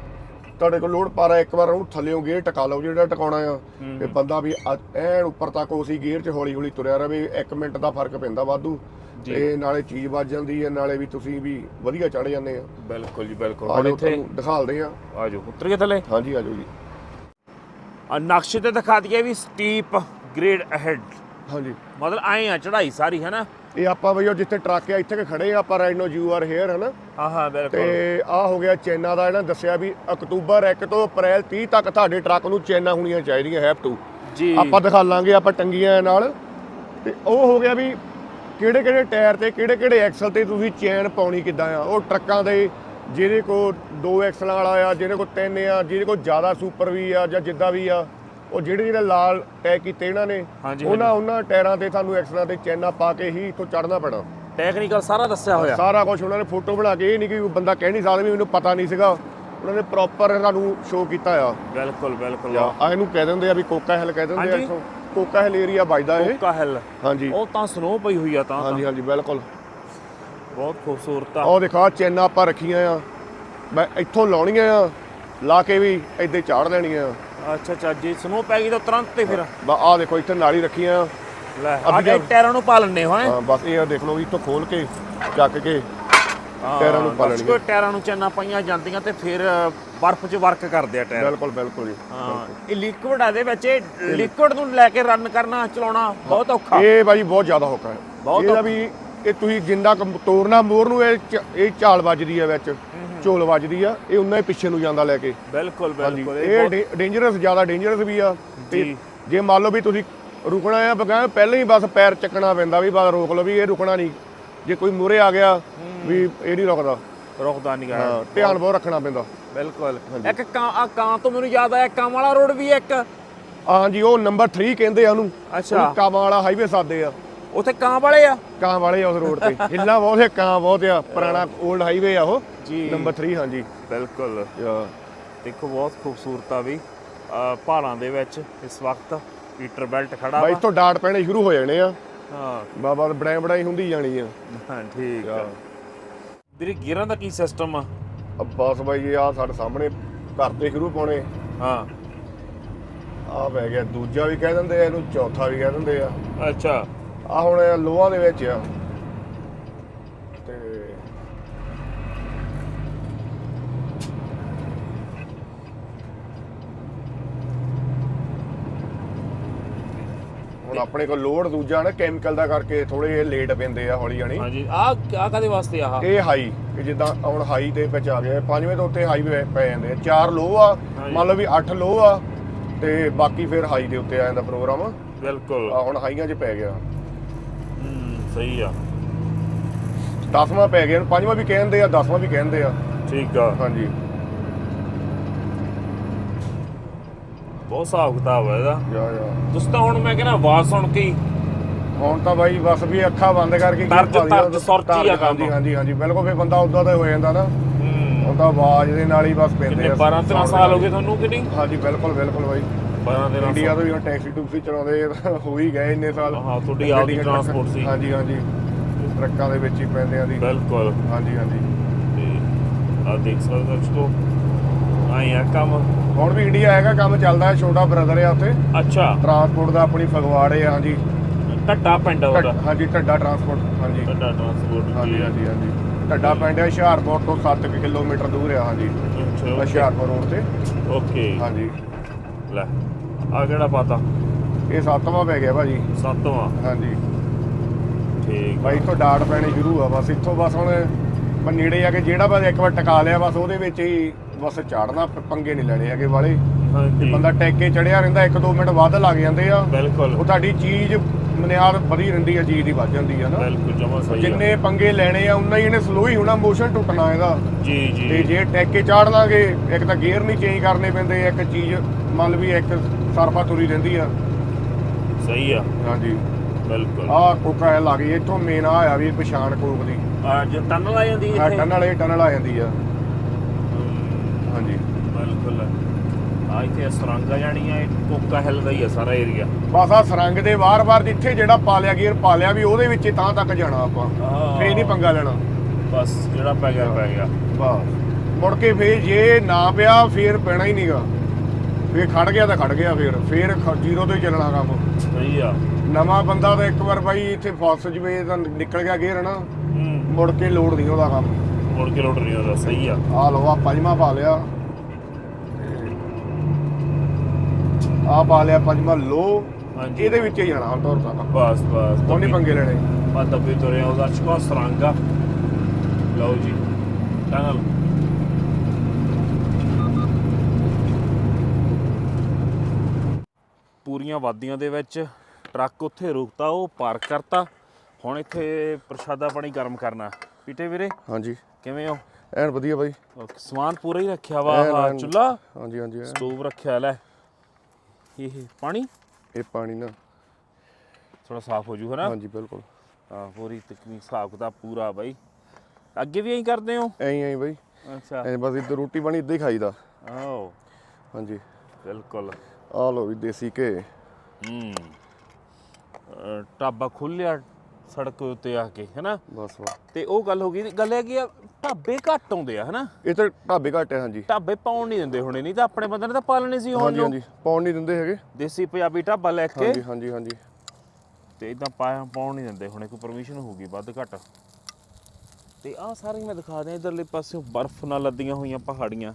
ਤੁਹਾਡੇ ਕੋਲ ਲੋਡ ਪਾਰਾ ਇੱਕ ਵਾਰ ਉਹਨੂੰ ਥੱਲੇੋਂ ਗੇਅਰ ਟਕਾ ਲਓ ਜਿਹੜਾ ਟਿਕਾਉਣਾ ਆ। ਤੇ ਬੰਦਾ ਵੀ ਐਨ ਉੱਪਰ ਤੱਕ ਉਸੇ ਗੇਅਰ 'ਚ ਹੌਲੀ ਹੌਲੀ ਤੁਰਿਆ ਰਵੇ 1 ਮਿੰਟ ਦਾ ਫ਼ਰਕ ਪੈਂਦਾ ਵਾਧੂ। ਤੇ ਨਾਲੇ ਚੀਜ਼ ਵੱਜ ਜਾਂਦੀ ਹੈ ਨਾਲੇ ਵੀ ਤੁਸੀਂ ਵੀ ਵਧੀਆ ਚੜ ਜਾਂਦੇ ਆ। ਬਿਲਕੁਲ ਜੀ ਬਿਲਕੁਲ। ਹੁਣ ਇੱਥੇ ਦਿਖਾਲਦੇ ਆ ਆ ਜਾਓ ਉਤਰ ਕੇ ਥੱਲੇ? ਹਾਂਜੀ ਆ ਜਾਓ ਜੀ। ਆ ਨਕਸ਼ੇ ਤੇ ਦਿਖਾ ਦਈਏ ਵੀ ਸਟੀਪ ਗ੍ਰੇਡ ਅਹੈਡ ਹਾਂਜੀ। ਮਤਲਬ ਆਏ ਆ ਚੜਾਈ ਸਾਰੀ ਹੈ ਨਾ ਇਹ ਆਪਾਂ ਬਈ ਉਹ ਜਿੱਥੇ ਟਰੱਕ ਆ ਇੱਥੇ ਕਿ ਖੜੇ ਆ ਆਪਾਂ right no you are here ਹਨਾ? ਹਾਂ ਹਾਂ ਬਿਲਕੁਲ। ਤੇ ਆ ਹੋ ਗਿਆ ਚੈਨਾ ਦਾ ਇਹਨਾਂ ਦੱਸਿਆ ਵੀ ਅਕਤੂਬਰ 1 ਤੋਂ ਅਪ੍ਰੈਲ 30 ਤੱਕ ਤੁਹਾਡੇ ਟਰੱਕ ਨੂੰ ਚੈਨਾ ਹੋਣੀਆਂ ਚਾਹੀਦੀਆਂ ਹੈਵ ਟੂ ਜੀ। ਆਪਾਂ ਦਿਖਾ ਲਾਂਗੇ ਆਪਾਂ ਟੰਗੀਆਂ ਨਾਲ। ਤੇ ਉਹ ਹੋ ਗਿਆ ਵੀ ਕਿਹੜੇ ਕਿਹੜੇ ਟਾਇਰ ਤੇ ਕਿਹੜੇ ਕਿਹੜੇ ਐਕਸਲ ਤੇ ਤੁਸੀਂ ਚੈਨ ਪਾਉਣੀ ਕਿੱਦਾਂ ਆ? ਉਹ ਟਰੱਕਾਂ ਦੇ ਜਿਹਦੇ ਕੋ ਦੋ ਐਕਸਲਾਂ ਵਾਲਾ ਆ ਜਿਹਦੇ ਕੋ ਤਿੰਨ ਆ ਜਿਹਦੇ ਕੋ ਜ਼ਿਆਦਾ ਸੁਪਰ ਵੀ ਆ ਜਾਂ ਜਿੱਦਾਂ ਵੀ ਆ ਉਹ ਜਿਹੜੇ ਜਿਹੜੇ ਲਾਲ ਟੈਗ ਕੀਤੇ ਇਹਨਾਂ ਨੇ ਉਹਨਾਂ ਉਹਨਾਂ ਟਾਇਰਾਂ ਤੇ ਤੁਹਾਨੂੰ ਐਕਸਲਾਂ ਤੇ ਚੈਨਾਂ ਪਾ ਕੇ ਹੀ ਇੱਥੋਂ ਚੜਨਾ ਪੈਣਾ। ਟੈਕਨੀਕਲ ਸਾਰਾ ਦੱਸਿਆ ਹੋਇਆ। ਸਾਰਾ ਕੁਝ ਉਹਨਾਂ ਨੇ ਫੋਟੋ ਬਣਾ ਕੇ ਇਹ ਨਹੀਂ ਕਿ ਬੰਦਾ ਕਹਿ ਨਹੀਂ ਸਕਦਾ ਵੀ ਮੈਨੂੰ ਪਤਾ ਨਹੀਂ ਸੀਗਾ। ਉਹਨਾਂ ਨੇ ਪ੍ਰੋਪਰ ਤੁਹਾਨੂੰ ਸ਼ੋਅ ਕੀਤਾ ਆ। ਬਿਲਕੁਲ ਬਿਲਕੁਲ। ਆ ਇਹਨੂੰ ਕਹਿ ਦਿੰਦੇ ਆ ਵੀ ਕੋਕਾ ਹਿਲ ਕਹਿ ਦਿੰਦੇ ਆ। ਇੱਥੋਂ। ਕੋਕਾ ਹਿਲ ਏਰੀਆ ਵੱਜਦਾ ਇਹ। ਕੋਕਾ ਹਿੱਲ ਹਾਂਜੀ। ਉਹ ਤਾਂ ਸਨੋ ਪਈ ਹੋਈ ਆ ਤਾਂ ਹਾਂਜੀ ਹਾਂਜੀ ਬਿਲਕੁਲ। ਬਹੁਤ ਖੂਬਸੂਰਤ ਆ। ਉਹ ਦੇਖਾ ਚੈਨਾਂ ਆਪਾਂ ਰੱਖੀਆਂ ਆ। ਮੈਂ ਇੱਥੋਂ ਲਾਉਣੀਆਂ ਆ ਲਾ ਕੇ ਵੀ ਇੱਦੇ ਚਾੜ ਲੈਣੀਆਂ ਆ। ਅੱਛਾ ਅੱਛਾ ਜੇ ਸਨੋ ਪੈ ਗਈ ਤਾਂ ਤੁਰੰਤ ਤੇ ਫਿਰ। ਬਾ ਆ ਦੇਖੋ ਇੱਥੇ ਨਾਲੀ ਰੱਖੀਆਂ ਆ। ਲੈ ਅੱਗੇ ਟਾਇਰਾਂ ਨੂੰ ਪਾ ਲੈਣੇ ਹੋਏ ਹਾਂ, ਬਸ ਇਹ ਆ ਦੇਖ ਲਓ ਵੀ ਇੱਥੋਂ ਖੋਲ ਕੇ ਚੱਕ ਕੇ। ਟਾਇਰਾਂ ਨੂੰ ਪਾ ਲੈਣਗੇ। ਕੋਈ ਟਾਇਰਾਂ ਨੂੰ ਚੈਨਾਂ ਪਾਈਆਂ ਜਾਂਦੀਆਂ ਤੇ ਫਿਰ ਬਰਫ਼ 'ਚ ਵਰਕ ਕਰਦੇ ਆ ਟਾਇਰ। ਬਿਲਕੁਲ ਬਿਲਕੁਲ ਜੀ ਹਾਂ ਇਹ ਲਿਕਵਿਡ ਆ ਦੇ ਵਿੱਚ ਇਹ ਲਿਕਵਿਡ ਨੂੰ ਲੈ ਕੇ ਰਨ ਕਰਨਾ ਚਲਾਉਣਾ ਬਹੁਤ ਔਖਾ। ਇਹ ਬਾਜੀ ਬਹੁਤ ਜ਼ਿਆਦਾ ਔਖਾ ਹੈ। ਇਹਦਾ ਵੀ ਇਹ ਤੁਸੀਂ ਜਿੰਨਾ ਕੁ ਤੋਰਨਾ ਮੋਰ ਨੂੰ ਇਹ ਇਹ ਝਾਲ ਵੱਜਦੀ ਆ ਵਿੱਚ ਝੋਲ ਵੱਜਦੀ ਆ ਇਹ ਉਨਾ ਹੀ ਪਿੱਛੇ ਨੂੰ ਜਾਂਦਾ ਲੈ ਕੇ। ਬਿਲਕੁਲ ਬਿਲਕੁਲ ਇਹ ਡੇਂਜਰਸ ਜ਼ਿਆਦਾ ਡੇਂਜਰਸ ਵੀ ਆ। ਤੇ। ਜੇ ਮੰਨ ਲਓ ਵੀ ਤੁਸੀਂ ਰੁਕਣਾ ਆ ਬਗਾਂ ਪਹਿਲਾਂ ਹੀ ਬਸ ਪੈਰ ਚੱਕਣਾ ਪੈਂਦਾ ਵੀ ਬਸ ਰੋਕ ਲਓ ਵੀ ਇਹ ਰੁਕਣਾ ਨਹੀਂ। ਜੇ ਕੋਈ ਮੂਰੇ ਆ ਗਿਆ ਵੀ ਇਹ ਨਹੀਂ ਰੁਕਦਾ। ਰੁਕਦਾ ਨਹੀਂ ਗਾ। ਹਾਂ ਧਿਆਨ ਬਹੁਤ ਰੱਖਣਾ ਪੈਂਦਾ। ਬਿਲਕੁਲ। ਇੱਕ ਕਾਂ ਆ ਕਾਂ ਤੋਂ ਮੈਨੂੰ ਯਾਦ ਆਇਆ ਕਾਂ ਵਾਲਾ ਰੋਡ ਵੀ ਹੈ ਇੱਕ? ਹਾਂਜੀ ਉਹ ਨੰਬਰ 3 ਕਹਿੰਦੇ ਆ ਉਹਨੂੰ। ਅੱਛਾ। ਕਾਵਾਂ ਵਾਲਾ ਹਾਈਵੇ ਸਾਦੇ ਆ। ਉੱਥੇ ਕਾਂ ਵਾਲੇ ਆ? ਕਾਂ ਵਾਲੇ ਆ ਉਸ ਰੋਡ ਤੇ। ਹਿੱਲਾ ਬਹੁਤ ਹੈ ਕਾਂ ਬਹੁਤ ਆ। ਪੁਰਾਣਾ 올ਡ ਹਾਈਵੇ ਆ ਉਹ। ਜੀ। ਨੰਬਰ 3 ਹਾਂਜੀ ਬਿਲਕੁਲ। ਯਾ ਦੇਖੋ ਬਹੁਤ ਖੂਬਸੂਰਤ ਆ ਵੀ। ਪਹਾੜਾਂ ਦੇ ਵਿੱਚ ਇਸ ਵਕਤ ਪੀਟਰ ਬੈਲਟ ਖੜਾ ਬਾਈ ਇੱਥੋਂ ਡਾਟ ਪੈਣੇ ਸ਼ੁਰੂ ਹੋ ਜਾਣੇ ਆ। ਹਾਂ। ਬਾਬਾ ਬੜਾਈ ਬੜਾਈ ਹੁੰਦੀ ਜਾਣੀ ਆ। ਹਾਂ ਠੀਕ ਆ। ਵੀਰੇ ਗੇਅਰਾਂ ਦਾ ਕੀ ਸਿਸਟਮ ਆ? ਬਸ ਬਾਈ ਆ ਸਾਡੇ ਸਾਹਮਣੇ ਘਰ ਤੇ ਸ਼ੁਰੂ ਪਾਉਣੇ। ਹਾਂ। ਆ ਪੈ ਗਿਆ ਦੂਜਾ ਵੀ ਕਹਿ ਦਿੰਦੇ ਆ ਇਹਨੂੰ ਚੌਥਾ ਵੀ ਕਹਿ ਦਿੰਦੇ ਆ। ਅੱਛਾ। ਆ ਹੁਣ ਇਹ ਲੋਹਾਂ ਦੇ ਵਿੱਚ ਆ ਤੇ ਹੁਣ ਆਪਣੇ ਕੋਲ ਲੋਡ ਦੂਜਾ ਨਾ ਕੈਮੀਕਲ ਦਾ ਕਰਕੇ ਥੋੜੇ ਜਿਹੇ ਲੇਟ ਪੈਂਦੇ ਆ ਹੌਲੀ ਜਾਣੀ ਹਾਂਜੀ ਆ ਆ ਕਾਦੇ ਵਾਸਤੇ ਆਹ? ਇਹ ਹਾਈ ਕਿ ਜਿੱਦਾਂ ਹੁਣ ਹਾਈ ਦੇ ਵਿੱਚ ਆ ਗਿਆ ਪੰਜਵੇਂ ਤੋਂ ਉੱਤੇ ਹਾਈ ਪੈ ਜਾਂਦੇ ਆ। ਚਾਰ ਲੋ ਆ। ਮੰਨ ਲਓ ਵੀ 8 ਲੋ ਆ ਤੇ ਬਾਕੀ ਫਿਰ ਹਾਈ ਦੇ ਉੱਤੇ ਆ ਜਾਂਦਾ ਪ੍ਰੋਗਰਾਮ ਬਿਲਕੁਲ। ਆ ਹੁਣ ਹਾਈਆਂ 'ਚ ਪੈ ਗਿਆ। ਹੂੰ ਸਹੀ ਆ। ਦਸਵਾਂ ਪੈ ਗਿਆ ਪੰਜਵਾਂ ਵੀ ਕਹਿੰਦੇ ਆ ਦਸਵਾਂ ਵੀ ਕਹਿੰਦੇ ਆ। ਠੀਕ ਆ। ਹਾਂਜੀ। ਬਹੁਤ ਹਿਸਾਬ ਕਿਤਾਬ ਹੈ ਇਹਦਾ। ਯਾ ਯਾ। ਤੁਸੀਂ ਤਾਂ ਹੁਣ ਮੈਂ ਕਹਿੰਦਾ ਆਵਾਜ਼ ਸੁਣ ਕੇ ਹੀ। ਹੁਣ ਤਾਂ ਬਾਈ ਬਸ ਵੀ ਅੱਖਾਂ ਬੰਦ ਕਰਕੇ ਤਰਜ- ਤਰਜ ਸੁਰ 'ਚ ਹੀ ਆ ਕੰਮ। ਹਾਂਜੀ ਹਾਂਜੀ ਹਾਂਜੀ। ਬਿਲਕੁਲ ਫੇ ਬੰਦਾ ਉਦਾਂ ਦਾ ਹੋ ਜਾਂਦਾ ਨਾ। ਹੂੰ। ਉਹ ਤਾਂ ਆਵਾਜ਼ ਦੇ ਨਾਲ ਹੀ ਬਸ ਪੈਂਦੇ ਕਿੰਨੇ ਆ। 12 13 ਸਾਲ ਹੋ ਗਏ ਤੁਹਾਨੂੰ ਕਿ ਨਹੀਂ? ਹਾਂਜੀ ਬਿਲਕੁਲ ਬਿਲਕੁਲ ਬਾਈ। 12 13 ਇੰਡੀਆ ਤੋਂ ਵੀ ਹੁਣ ਟੈਕਸੀ ਟੂਕਸੀ ਚਲਾਉਂਦੇ ਹੋ ਹੀ ਗਏ ਇੰਨੇ ਸਾਲ। ਹਾਂ, ਤੁਹਾਡੀ ਆਪਦੀ ਗੱਡੀਆਂ, transport ਸੀ। ਹਾਂਜੀ ਹਾਂਜੀ। ਟਰੱਕਾਂ ਦੇ ਵਿੱਚ ਹੀ ਪੈਂਦੇ ਆ ਦੀ ਬਿਲਕੁਲ। ਹਾਂਜੀ ਹਾਂਜੀ। ਤੇ ਆ ਦੇਖ ਸਕਦੇ ਹੋ ਦੋਸਤੋ ਆਈ ਆ ਕੰਮ ਹੁਣ ਵੀ ਇੰਡੀਆ ਹੈਗਾ ਕੰਮ ਚੱਲਦਾ ਹੈ ਛੋਟਾ ਬ੍ਰਦਰ ਆ ਉੱਥੇ। ਅੱਛਾ। ਟਰਾਂਸਪੋਰਟ ਦਾ ਆਪਣੀ ਫਗਵਾੜੇ ਆ ਹਾਂਜੀ। ਟੱਟਾ ਪਿੰਡ ਉਹਦਾ? ਹਾਂਜੀ ਢੱਡਾ ਟਰਾਂਸਪੋਰਟ ਹਾਂਜੀ। ਟੱਟਾ ਟਰਾਂਸਪੋਰਟ ਹਾਂਜੀ ਹਾਂਜੀ ਹਾਂਜੀ। ਢੱਡਾ ਪਿੰਡ ਹੈ ਹੁਸ਼ਿਆਰਪੁਰ ਤੋਂ 7 ਕਿਲੋਮੀਟਰ ਦੂਰ ਆ ਹਾਂਜੀ। ਹੁਸ਼ਿਆਰਪੁਰ ਰੋਡ ਤੇ। ਓਕੇ। ਹਾਂਜੀ। ਲੈ ਆ ਕਿਹੜਾ ਪਾਤਾ? ਇਹ ਸੱਤਵਾਂ ਪੈ ਗਿਆ ਭਾਜੀ। ਸੱਤਵਾਂ? ਹਾਂਜੀ। ਠੀਕ ਬਾਈ ਇੱਥੋਂ ਡਾਟ ਪੈਣੇ ਸ਼ੁਰੂ ਆ ਬਸ। ਇੱਥੋਂ ਬਸ ਹੁਣ ਨੇੜੇ ਆ ਕੇ ਜਿਹੜਾ ਬਸ ਇੱਕ ਵਾਰ ਟਕਾ ਲਿਆ ਬਸ ਉਹਦੇ ਵਿੱਚ ਹੀ ਬਸ ਚਾੜਨਾ ਪੰਗੇ ਨਹੀਂ ਲੈਣੇ ਹੈਗੇ ਵਾਲੇ। ਹਾਂਜੀ। ਬੰਦਾ ਟੈਕੇ ਚੜਿਆ ਰਹਿੰਦਾ 1-2 ਮਿੰਟ ਵੱਧ ਲੱਗ ਜਾਂਦੇ ਆ। ਬਿਲਕੁਲ। ਉਹ ਤੁਹਾਡੀ ਚੀਜ਼ ਮਨਿਆਦ ਵਧੀ ਰਹਿੰਦੀ ਆ ਦੀ ਵੱਧ ਜਾਂਦੀ ਆ ਨਾ। ਬਿਲਕੁਲ ਜਮਾ ਸਹੀ ਆ। ਜਿੰਨੇ ਪੰਗੇ ਲੈਣੇ ਆ ਉਨਾ ਹੀ ਇਹਨੇ ਸਲੋ ਹੀ ਹੋਣਾ ਮੋਸ਼ਨ ਟੁੱਟਣਾ ਇਹਦਾ। ਜੀ ਤੇ ਜੀ ਜੇ ਟੈਕੇ ਚਾੜ ਲਾਂਗੇ ਇੱਕ ਤਾਂ ਗੇਅਰ ਨਹੀਂ ਚੇਂਜ ਕਰਨੇ ਪੈਂਦੇ ਇੱਕ ਚੀਜ਼ ਮੰਨ ਲਓ ਵੀ ਇੱਕ ਸਰਫਾ ਤੁਰੀ ਰਹਿੰਦੀ ਆ। ਸਹੀ ਆ। ਹਾਂਜੀ। ਬਿਲਕੁਲ। ਆਹ ਕੋਕਾ ਇਹ ਲੱਗ ਗਈ ਇੱਥੋਂ ਮੇਨ ਆ ਆ ਵੀ ਪਛਾਣ ਕੋਕ ਦੀ। ਆ ਜੇ ਟਨਲ ਆ ਜਾਂਦੀ ਆ ਇੱਥੇ ਟਨਲ ਇਹ ਟਨਲ ਆ ਜਾਂਦੀ ਆ। ਹਾਂਜੀ। ਬਿਲਕੁਲ। ਆ ਇੱਥੇ ਸੁਰੰਗ ਆ ਜਾਣੀ ਆ ਇਹ ਕੋਕਾ ਹਿੱਲ ਦਾ ਹੀ ਆ ਸਾਰਾ ਏਰੀਆ ਬਸ ਆ ਸਰੰਗ ਦੇ ਵਾਰ-ਵਾਰ ਜਿੱਥੇ ਜਿਹੜਾ ਪਾਲਿਆ ਗੇਅਰ ਪਾਲਿਆ ਵੀ ਉਹਦੇ ਵਿੱਚ ਹੀ ਤਾਂ ਤੱਕ ਜਾਣਾ ਆਪਾਂ। ਹਾਂ। ਫੇਰ ਨਹੀਂ ਪੰਗਾ ਲੈਣਾ। ਬਸ ਜਿਹੜਾ ਪੈ ਗਿਆ ਪੈ ਗਿਆ। ਬਸ। ਮੁੜ ਕੇ ਫੇਰ ਜੇ ਨਾ ਪਿਆ ਫੇਰ ਪੈਣਾ ਹੀ ਨਹੀਂਗਾ ਫੇਰ ਖੜ ਗਿਆ ਤਾਂ ਖੜ ਗਿਆ ਫੇਰ। ਫੇਰ ਜ਼ੀਰੋ ਤੋਂ ਹੀ ਚੱਲਣਾ ਕੰਮ। ਸਹੀ ਆ। ਨਵਾਂ ਬੰਦਾ ਤਾਂ ਇੱਕ ਵਾਰ ਬਾਈ ਇੱਥੇ ਫਸ ਜਵੇ ਤਾਂ ਨਿਕਲ ਗਿਆ ਗੇਅਰ ਨਾ ਹੂੰ। ਮੁੜ ਕੇ ਲੋਡ ਨਹੀਂ ਉਹਦਾ ਕੰਮ। ਮੁੜ ਕੇ ਲੋਟ ਨਹੀਂ ਹੁੰਦਾ ਸਹੀ ਆ। ਆ ਲਓ ਆ ਪੰਜਵਾਂ ਪਾ ਲਿਆ। ਆ ਪਾ ਲਿਆ ਪੰਜਵਾਂ ਲੋ। ਹਾਂਜੀ। ਇਹਦੇ ਵਿੱਚ ਹੀ ਜਾਣਾ ਤੌਰ ਤੱਕ ਬਸ ਬਸ। ਕੋਈ ਨਹੀਂ ਪੰਗੇ ਲੈਣੇ। ਆ ਦੱਬੇ ਤੁਰਿਆ ਉਹਦਾ ਚਕਾ ਸਰਾਂਗਾ ਲਓ ਜੀ ਟਨਲ। ਪੂਰੀਆਂ ਵਾਦੀਆਂ ਦੇ ਵਿੱਚ ਟਰੱਕ ਉੱਥੇ ਰੁਕਤਾ ਉਹ ਪਾਰਕ ਕਰਤਾ। ਹੁਣ ਇੱਥੇ ਪ੍ਰਸ਼ਾਦਾ ਪਾਣੀ ਗਰਮ ਕਰਨਾ। ਪੀਟੇ ਵੀਰੇ? ਹਾਂਜੀ। ਕਿਵੇਂ ਹੋ? ਐਨ ਵਧੀਆ ਬਾਈ। ਸਮਾਨ ਪੂਰਾ ਹੀ ਰੱਖਿਆ ਵਾ ਐਨ- ਐਨ। ਚੁੱਲਾ ਹਾਂਜੀ ਹਾਂਜੀ ਐਨ। ਸਟੋਵ ਰੱਖਿਆ ਲੈ। ਇਹ ਪਾਣੀ? ਇਹ ਪਾਣੀ ਨਾ। ਥੋੜਾ ਸਾਫ਼ ਹੋ ਜੂ ਹਨਾ ਹਾਂਜੀ ਬਿਲਕੁਲ। ਹਾਂ ਪੂਰੀ ਤਕਨੀਕ ਹਿਸਾਬ ਦਾ ਪੂਰਾ ਬਾਈ। ਅੱਗੇ ਵੀ ਐਂ ਕਰਦੇ ਹੋ? ਐਂ ਐਂ ਬਾਈ। ਅੱਛਾ। ਐਂ ਬਸ ਇੱਧਰ ਰੋਟੀ ਪਾਣੀ ਇੱਦਾਂ ਹੀ ਖਾਈਦਾ। ਆਓ। ਹਾਂਜੀ। ਬਿਲਕੁਲ। ਆ ਲੋ ਵੀ ਦੇਸੀ ਘੇ। ਹੂੰ। ਅਹ ਢਾਬਾ ਖੁੱਲਿਆ ਸੜਕ ਉੱਤੇ ਆ ਕੇ ਹੈਨਾ ਬਸ ਬਸ। ਤੇ ਉਹ ਗੱਲ ਹੋ ਗਈ ਗੱਲ ਹੈ ਕਿ ਆ ਢਾਬੇ ਘੱਟ ਆਉਂਦੇ ਆ ਹੈਨਾ? ਇਹ ਤਾਂ ਢਾਬੇ ਘੱਟ ਹੈ ਹਾਂਜੀ। ਢਾਬੇ ਪਾਉਣ ਨਹੀਂ ਦਿੰਦੇ ਹੁਣੇ ਨਹੀਂ ਤਾਂ ਆਪਣੇ ਬੰਦੇ ਨੇ ਤਾਂ ਪਾਲਣੇ ਸੀ ਹੁਣ ਹਾਂਜੀ ਪਾਉਣ ਨਹੀਂ ਦਿੰਦੇ ਹੈਗੇ। ਦੇਸੀ ਪੰਜਾਬੀ ਢਾਬਾ ਲੈ ਕੇ। ਹਾਂਜੀ ਹਾਂਜੀ ਹਾਂਜੀ। ਤੇ ਇਦਾਂ ਪਾਇਆ ਪਾਉਣ ਨਹੀਂ ਦਿੰਦੇ ਹੁਣੇ ਕੋਈ ਪਰਮਿਸ਼ਨ ਹੋਊਗੀ ਵੱਧ ਘੱਟ। ਤੇ ਆਹ ਸਾਰੇ ਮੈਂ ਦਿਖਾ ਦਿਆਂ ਇਧਰਲੇ ਪਾਸੇ ਬਰਫ਼ ਨਾਲ ਲੱਦੀਆਂ ਹੋਈਆਂ ਪਹਾੜੀਆਂ।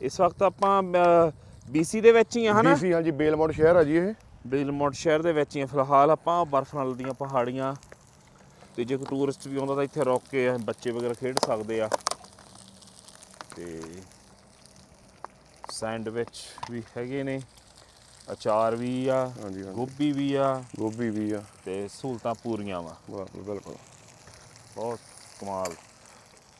ਇਸ ਵਕਤ ਆਪਾਂ ਬੀਸੀ ਦੇ ਵਿੱਚ ਹੀ ਆ ਹਨਾ? ਡੀਸੀ ਹਾਂਜੀ ਬੇਲਮੋੜ ਸ਼ਹਿਰ ਆ ਜੀ ਇਹ। ਬਿਲਮੋਟ ਸ਼ਹਿਰ ਦੇ ਵਿੱਚ ਹੀ ਆ ਫਿਲਹਾਲ ਆਪਾਂ ਬਰਫ਼ ਨਾਲ ਦੀਆਂ ਪਹਾੜੀਆਂ। ਤੇ ਜੇ ਕੋਈ ਟੂਰਿਸਟ ਵੀ ਆਉਂਦਾ ਤਾਂ ਇੱਥੇ ਰੁਕ ਕੇ ਬੱਚੇ ਵਗੈਰਾ ਖੇਡ ਸਕਦੇ ਆ। ਤੇ ਸੈਂਡਵਿਚ ਵੀ ਹੈਗੇ ਨੇ ਅਚਾਰ ਵੀ ਆ ਹਾਂਜੀ ਹਾਂਜੀ। ਗੋਭੀ ਵੀ ਆ ਗੋਭੀ ਵੀ ਆ। ਤੇ ਸਹੂਲਤਾਂ ਪੂਰੀਆਂ ਵਾ। ਬਿਲਕੁਲ। ਬਹੁਤ ਕਮਾਲ।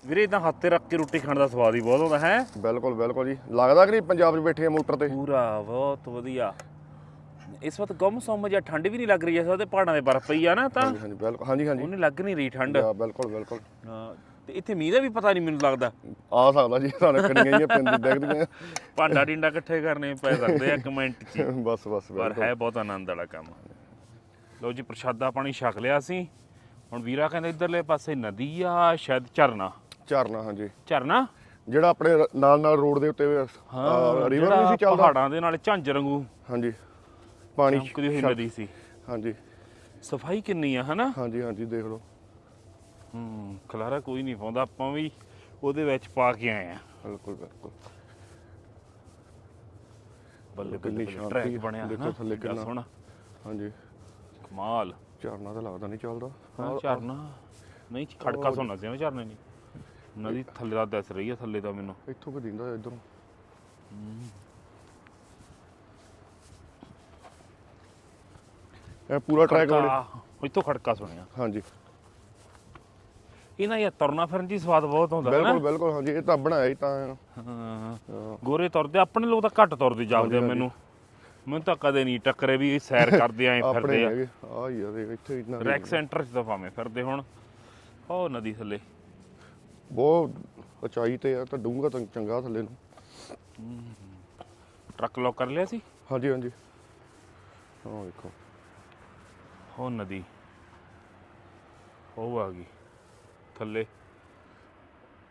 ਵੀਰੇ ਇਦਾਂ ਹੱਥ ਤੇ ਰੱਖ ਕੇ ਰੋਟੀ ਖਾਣ ਦਾ ਸਵਾਦ ਹੀ ਬਹੁਤ ਹੁੰਦਾ ਹੈ? ਬਿਲਕੁਲ ਬਿਲਕੁਲ ਜੀ। ਲੱਗਦਾ ਕਿ ਨਹੀਂ ਪੰਜਾਬ 'ਚ ਬੈਠੇ ਆ ਮੋਟਰ ਤੇ। ਪੂਰਾ ਬਹੁਤ ਵਧੀਆ। ਇਸ ਵਕਤ ਗੁੰਮ ਸੁੰਮ ਜਾਂ ਠੰਡ ਵੀ ਨਹੀਂ ਲੱਗ ਰਹੀ ਐ ਸਾਡੇ ਪਹਾੜਾਂ ਦੇ ਬਰਫ਼ ਪਈ ਆ ਨਾ ਤਾਂ ਹਾਂਜੀ ਹਾਂਜੀ ਬਿਲਕੁਲ ਹਾਂਜੀ ਹਾਂਜੀ। ਉਹਨੇ ਲੱਗ ਨਹੀਂ ਰਹੀ ਠੰਡ। ਹਾਂ, ਬਿਲਕੁਲ ਬਿਲਕੁਲ। ਹਾਂ, ਤੇ ਇੱਥੇ ਮੀਂਹ ਦਾ ਵੀ ਪਤਾ ਨਹੀਂ ਮੈਨੂੰ ਲੱਗਦਾ। ਆ ਸਕਦਾ ਜੀ ਸਾਨੂੰ ਕਣੀਆਂ ਹੀ ਪਿੰਡ ਦੇਖਦੀਆਂ ਭਾਂਡਾ ਡਿੰਡਾ ਇਕੱਠੇ ਕਰਨੇ ਪੈ ਸਕਦੇ ਆ ਕਮੈਂਟ 'ਚ। ਬਸ ਬਸ ਪਰ ਹੈ ਬਹੁਤ ਆਨੰਦ ਵਾਲਾ ਕੰਮ। ਲਓ ਜੀ ਪ੍ਰਸ਼ਾਦਾ ਪਾਣੀ ਛਕ ਲਿਆ ਸੀ ਹੁਣ ਵੀਰਾ ਕਹਿੰਦਾ ਇਧਰਲੇ ਪਾਸੇ ਨਦੀ ਆ ਸ਼ਾਇਦ ਝਰਨਾ। ਝਰਨਾ ਹਾਂਜੀ। ਝਰਨਾ? ਜਿਹੜਾ ਆਪਣੇ ਨਾਲ ਨਾਲ ਰੋਡ ਦੇ ਉੱਤੇ ਰਿਵਰ ਨਹੀਂ ਸੀ ਚੱਲਦਾ? ਪਹਾੜਾਂ ਦੇ ਨਾਲ ਝਾਂਜਰ ਵਾਂਗੂ। ਹਾਂਜੀ। ਪਾਣੀ ਚਮਕਦੀ ਹੋਈ ਨਦੀ ਸੀ। ਹਾਂਜੀ। ਸਫ਼ਾਈ ਕਿੰਨੀ ਆ ਹਨਾ? ਹਾਂਜੀ ਹਾਂਜੀ ਦੇਖ ਲਓ। ਹੂੰ ਖਲਾਰਾ ਕੋਈ ਨਹੀਂ ਪਾਉਂਦਾ ਆਪਾਂ ਵੀ ਉਹਦੇ ਵਿੱਚ ਪਾ ਕੇ ਆਏ ਆ। ਬਿਲਕੁਲ ਬਿਲਕੁਲ। ਬੱਲੇ ਕਿੰਨੀ ਬੱਲੇ ਸ਼ਾਂਤੀ ਟਰੈਕ। ਬਣਿਆ ਦੇਖੋ ਥੱਲੇ ਕਿੰਨਾ। ਸੋਹਣਾ। ਹਾਂਜੀ। ਕਮਾਲ। ਝਰਨਾ ਤਾਂ ਲੱਗਦਾ ਨਹੀਂ ਚੱਲਦਾ। ਹਾਂ ਝਰਨਾ। ਨਹੀਂ ਖੜਕਾ ਸੁਣਨਾ ਸੀ ਝਰਨੇ ਨਹੀਂ। ਨਦੀ ਥੱਲੇ ਦਾ ਦਿਸ ਰਹੀ ਆ ਥੱਲੇ ਦਾ ਮੈਨੂੰ। ਇੱਥੋਂ ਕਿ ਦਿੰਦਾ ਇਧਰੋਂ। ਇਹ ਪੂਰਾ ਟਰੈਕ ਖੜਕਾ। ਇੱਥੋਂ ਖੜਕਾ ਸੁਣਿਆ। ਹਾਂਜੀ। ਇਹਨਾਂ ਇਹ ਤੁਰਨਾ ਫਿਰਨ ਜੀ ਸਵਾਦ ਬਹੁਤ ਹੁੰਦਾ ਹੈ ਬਿਲਕੁਲ ਬਿਲਕੁਲ ਹਾਂਜੀ ਇਹ ਤਾਂ ਬਣਾਇਆ ਹੀ ਤਾਂ। ਹਾਂ। ਗੋਰੇ ਤੁਰਦੇ ਆਪਣੇ ਲੋਕ ਤਾਂ ਘੱਟ ਤੁਰਦੇ ਜਾਪਦੇ ਮੈਨੂੰ। ਮੈਨੂੰ ਤਾਂ ਕਦੇ ਨਹੀਂ ਟੱਕਰੇ ਵੀ ਸੈਰ ਕਰਦੇ ਆਂ ਫਿਰਦੇ ਆ। ਆ ਦੇਖ ਇੱਥੇ ਇੰਨਾ ਰੈਕ ਸੈਂਟਰ 'ਚ ਤਾਂ ਭਾਵੇਂ ਫਿਰਦੇ ਹੁਣ। ਉਹ ਨਦੀ ਥੱਲੇ। ਬਹੁਤ ਉਚਾਈ ਤੇ ਆ ਤਾਂ ਡੂੰਗਾ ਤਾਂ ਚੰਗਾ ਥੱਲੇ ਨੂੰ। ਟਰੱਕ ਲੋਕ ਕਰ ਲਿਆ ਸੀ? ਹਾਂਜੀ ਹਾਂਜੀ। ਹਾਂ ਦੇਖੋ ਉਹ ਨਦੀ। ਉਹ ਆ ਗਈ। ਥੱਲੇ।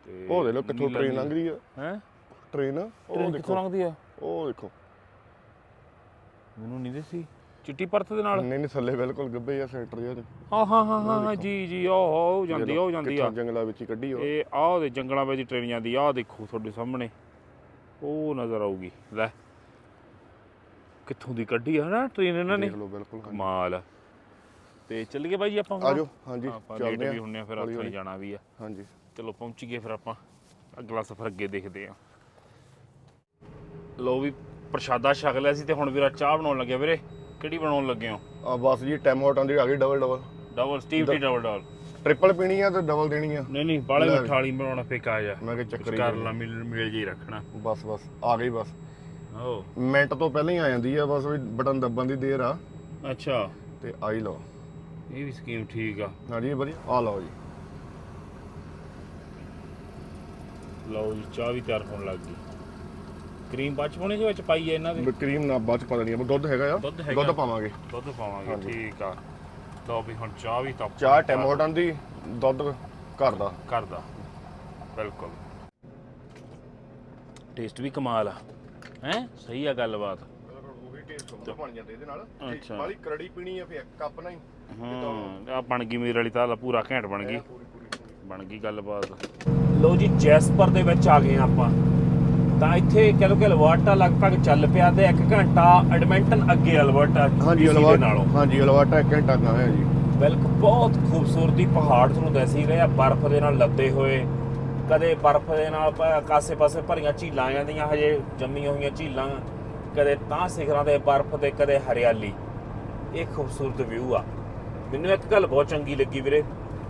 ਤੇ ਉਹ ਦੇ ਲੋ ਕਿੱਥੋਂ ਟ੍ਰੇਨ ਲੰਘ ਰਹੀ ਆ। ਹੈ? ਟ੍ਰੇਨ ਉਹ ਟ੍ਰੇਨ ਕਿੱਥੋਂ ਦੇਖੋ। ਲੰਘਦੀ ਆ? ਉਹ ਦੇਖੋ। ਮੈਨੂੰ ਨਹੀਂ ਦਿਸੀ ਚਿੱਟੀ ਪਰਤ ਦੇ ਨਾਲ? ਨਹੀਂ ਨਹੀਂ ਥੱਲੇ ਬਿਲਕੁਲ ਗੱਬੇ ਆ ਸੈਂਟਰ ਜਿਹਾ ਹਾਂ ਹਾਂ ਹਾਂ ਹਾਂ ਹਾਂ, ਜੀ ਜੀ ਉਹ ਉਹ ਜਾਂਦੀ ਆ ਉਹ ਜਾਂਦੀ ਆ। ਕਿੱਥੋਂ ਜੰਗਲਾਂ ਵਿੱਚ ਹੀ ਕੱਢੀ ਉਹ ਇਹ ਆਹ ਉਹਦੇ ਜੰਗਲਾਂ ਵਿੱਚ ਟ੍ਰੇਨ ਜਾਂਦੀ ਆ। ਆਹ ਦੇਖੋ ਤੁਹਾਡੇ ਸਾਹਮਣੇ। ਉਹ ਨਜ਼ਰ ਆਊਗੀ। ਲੈ। ਕਿੱਥੋਂ ਦੀ ਕੱਢੀ ਆ ਨਾ ਟ੍ਰੇਨ ਇਹਨਾਂ ਨੇ? ਦੇਖ ਲਓ ਬਿਲਕੁਲ ਹਾਂਜੀ। ਕਮਾਲ ਤੇ ਚੱਲੀਏ ਬਾਈ ਜੀ ਆਪਾਂ ਹੁਣ? ਆਜੋ ਹਾਂਜੀ ਆਪਾਂ ਲੇਟ ਚੱਲਦੇ ਵੀ ਹੁੰਨੇ ਆ ਫਿਰ ਹੌਲੀ ਉੱਥੇ। ਜਾਣਾ ਵੀ ਆ। ਹਾਂਜੀ। ਚਲੋ ਪਹੁੰਚ ਗਏ ਫਿਰ ਆਪਾਂ। ਅਗਲਾ ਸਫ਼ਰ ਅੱਗੇ ਦੇਖਦੇ ਆ ਲੋ ਵੀ ਪ੍ਰਸ਼ਾਦਾ ਛਕ ਲਿਆ ਸੀ ਤੇ ਹੁਣ ਵੀਰਾ ਚਾਹ ਬਣਾਉਣ ਲੱਗਿਆ ਵੀਰੇ। ਕਿਹੜੀ ਬਣਾਉਣ ਲੱਗੇ ਹੋ? ਆ ਬਸ ਜੀ ਟੈਮੋਟਾਂ ਦੀ ਆ ਗਈ double double double Steve tea double double triple ਪੀਣੀ ਆ ਤੇ ਡਬਲ ਦੇਣੀ ਆ। ਨਹੀਂ ਨਹੀਂ ਬਾਲੇ ਲੈ। ਮਿੱਠਾ ਵਾਲੀ ਬਣਾਉਣਾ ਫੇਕਾ ਜਾ। ਮੈਂ ਕਿਹਾ ਚੱਕਰ ਹੀ ਕਰ। ਲਾ ਮਿਲ ਮਿਲ ਜੀ ਰੱਖਣਾ। ਬਸ ਬਸ ਆ ਗਈ ਬਸ। ਓ ਮਿੰਟ ਤੋਂ ਪਹਿਲਾਂ ਹੀ ਆ ਜਾਂਦੀ ਆ ਬਸ ਵੀ ਬਟਨ ਦੱਬਣ ਦੀ ਦੇਰ ਆ। ਅੱਛਾ। ਤੇ ਆਈ ਲਓ। ਇਹ ਵੀ ਸਕੀਮ ਠੀਕ ਆ। ਹਾਂਜੀ ਵਧੀਆ। ਆ ਲਓ ਜੀ। ਲਓ ਜੀ ਚਾਹ ਵੀ ਤਿਆਰ ਹੋਣ ਲੱਗ ਗਈ। ਕਰੀਮ ਬਾਅਦ ਚ ਪਾਉਣੀ ਸੀ ਵਿੱਚ ਪਾਈ ਹੈ ਇਹਨਾਂ ਦੇ? ਕਰੀਮ ਨਾ ਬਾਅਦ ਚ ਪਾ ਦੇਣੀ ਆ। ਦੁੱਧ ਹੈਗਾ ਆ? ਦੁੱਧ ਹੈਗਾ। ਦੁੱਧ ਪਾਵਾਂਗੇ। ਦੁੱਧ ਪਾਵਾਂਗੇ ਹਾਂਜੀ। ਠੀਕ ਆ। ਲਓ ਵੀ ਹੁਣ ਚਾਹ ਵੀ ਤਾਂ ਚਾਹ ਟੈਮੋਟਾਂ ਦੀ ਦੁੱਧ ਘਰ ਦਾ। ਕਰਦਾ ਬਿਲਕੁਲ। ਟੇਸਟ ਵੀ ਕਮਾਲ ਆ। ਹੈ? ਸਹੀ ਆ ਗੱਲਬਾਤ। ਉਹੀ ਟੇਸਟ ਹੁੰਦਾ ਬਣ ਜਾਂਦੇ ਇਹਦੇ ਨਾਲ। ਅੱਛਾ। ਬਾਲੀ ਕਰੜੀ ਪੀਣੀ ਆ ਇੱਕ ਕੱਪ ਨਹੀਂ। ਹਾਂ ਆ ਬਣ ਗਈ ਮੇਰੇ ਵਾਲੀ ਤਾਂ ਪੂਰਾ ਘੈਂਟ ਬਣ ਗਈ। ਬਣ ਗਈ ਗੱਲਬਾਤ। ਲਓ ਜੀ ਜੈਸਪਰ ਦੇ ਵਿੱਚ ਆ ਗਏ ਹਾਂ ਆਪਾਂ। ਤਾਂ ਇੱਥੇ ਕਹਿ ਲਓ ਕਿ ਅਲਬਰਟਾ ਲਗਭਗ ਚੱਲ ਪਿਆ ਤੇ 1 ਘੰਟਾ ਐਡਮਿੰਟਨ ਅੱਗੇ ਅਲਬਰਟਾ ਹਾਂਜੀ ਨਾਲੋਂ। ਹਾਂਜੀ ਅਲਵਾਟਾ ਇੱਕ ਘੰਟਾ ਕਾ ਹੈ ਜੀ। ਬਿਲਕੁਲ ਬਹੁਤ ਖੂਬਸੂਰਤੀ ਪਹਾੜ ਤੁਹਾਨੂੰ ਦੱਸ ਹੀ ਰਿਹਾ ਬਰਫ਼ ਦੇ ਨਾਲ ਲੱਦੇ ਹੋਏ। ਕਦੇ ਬਰਫ਼ ਦੇ ਨਾਲ ਪ- ਕਾਸੇ ਪਾਸੇ ਭਰੀਆਂ ਝੀਲਾਂ ਜਾਂਦੀਆਂ ਹਜੇ ਜੰਮੀਆਂ ਹੋਈਆਂ ਝੀਲਾਂ। ਕਦੇ ਤਾਂ ਸਿਖਰਾਂ ਦੇ ਬਰਫ਼ ਤੇ ਕਦੇ ਹਰਿਆਲੀ। ਇਹ ਖੂਬਸੂਰਤ ਵਿਊ ਆ। ਮੈਨੂੰ ਇੱਕ ਗੱਲ ਬਹੁਤ ਚੰਗੀ ਲੱਗੀ ਵੀਰੇ।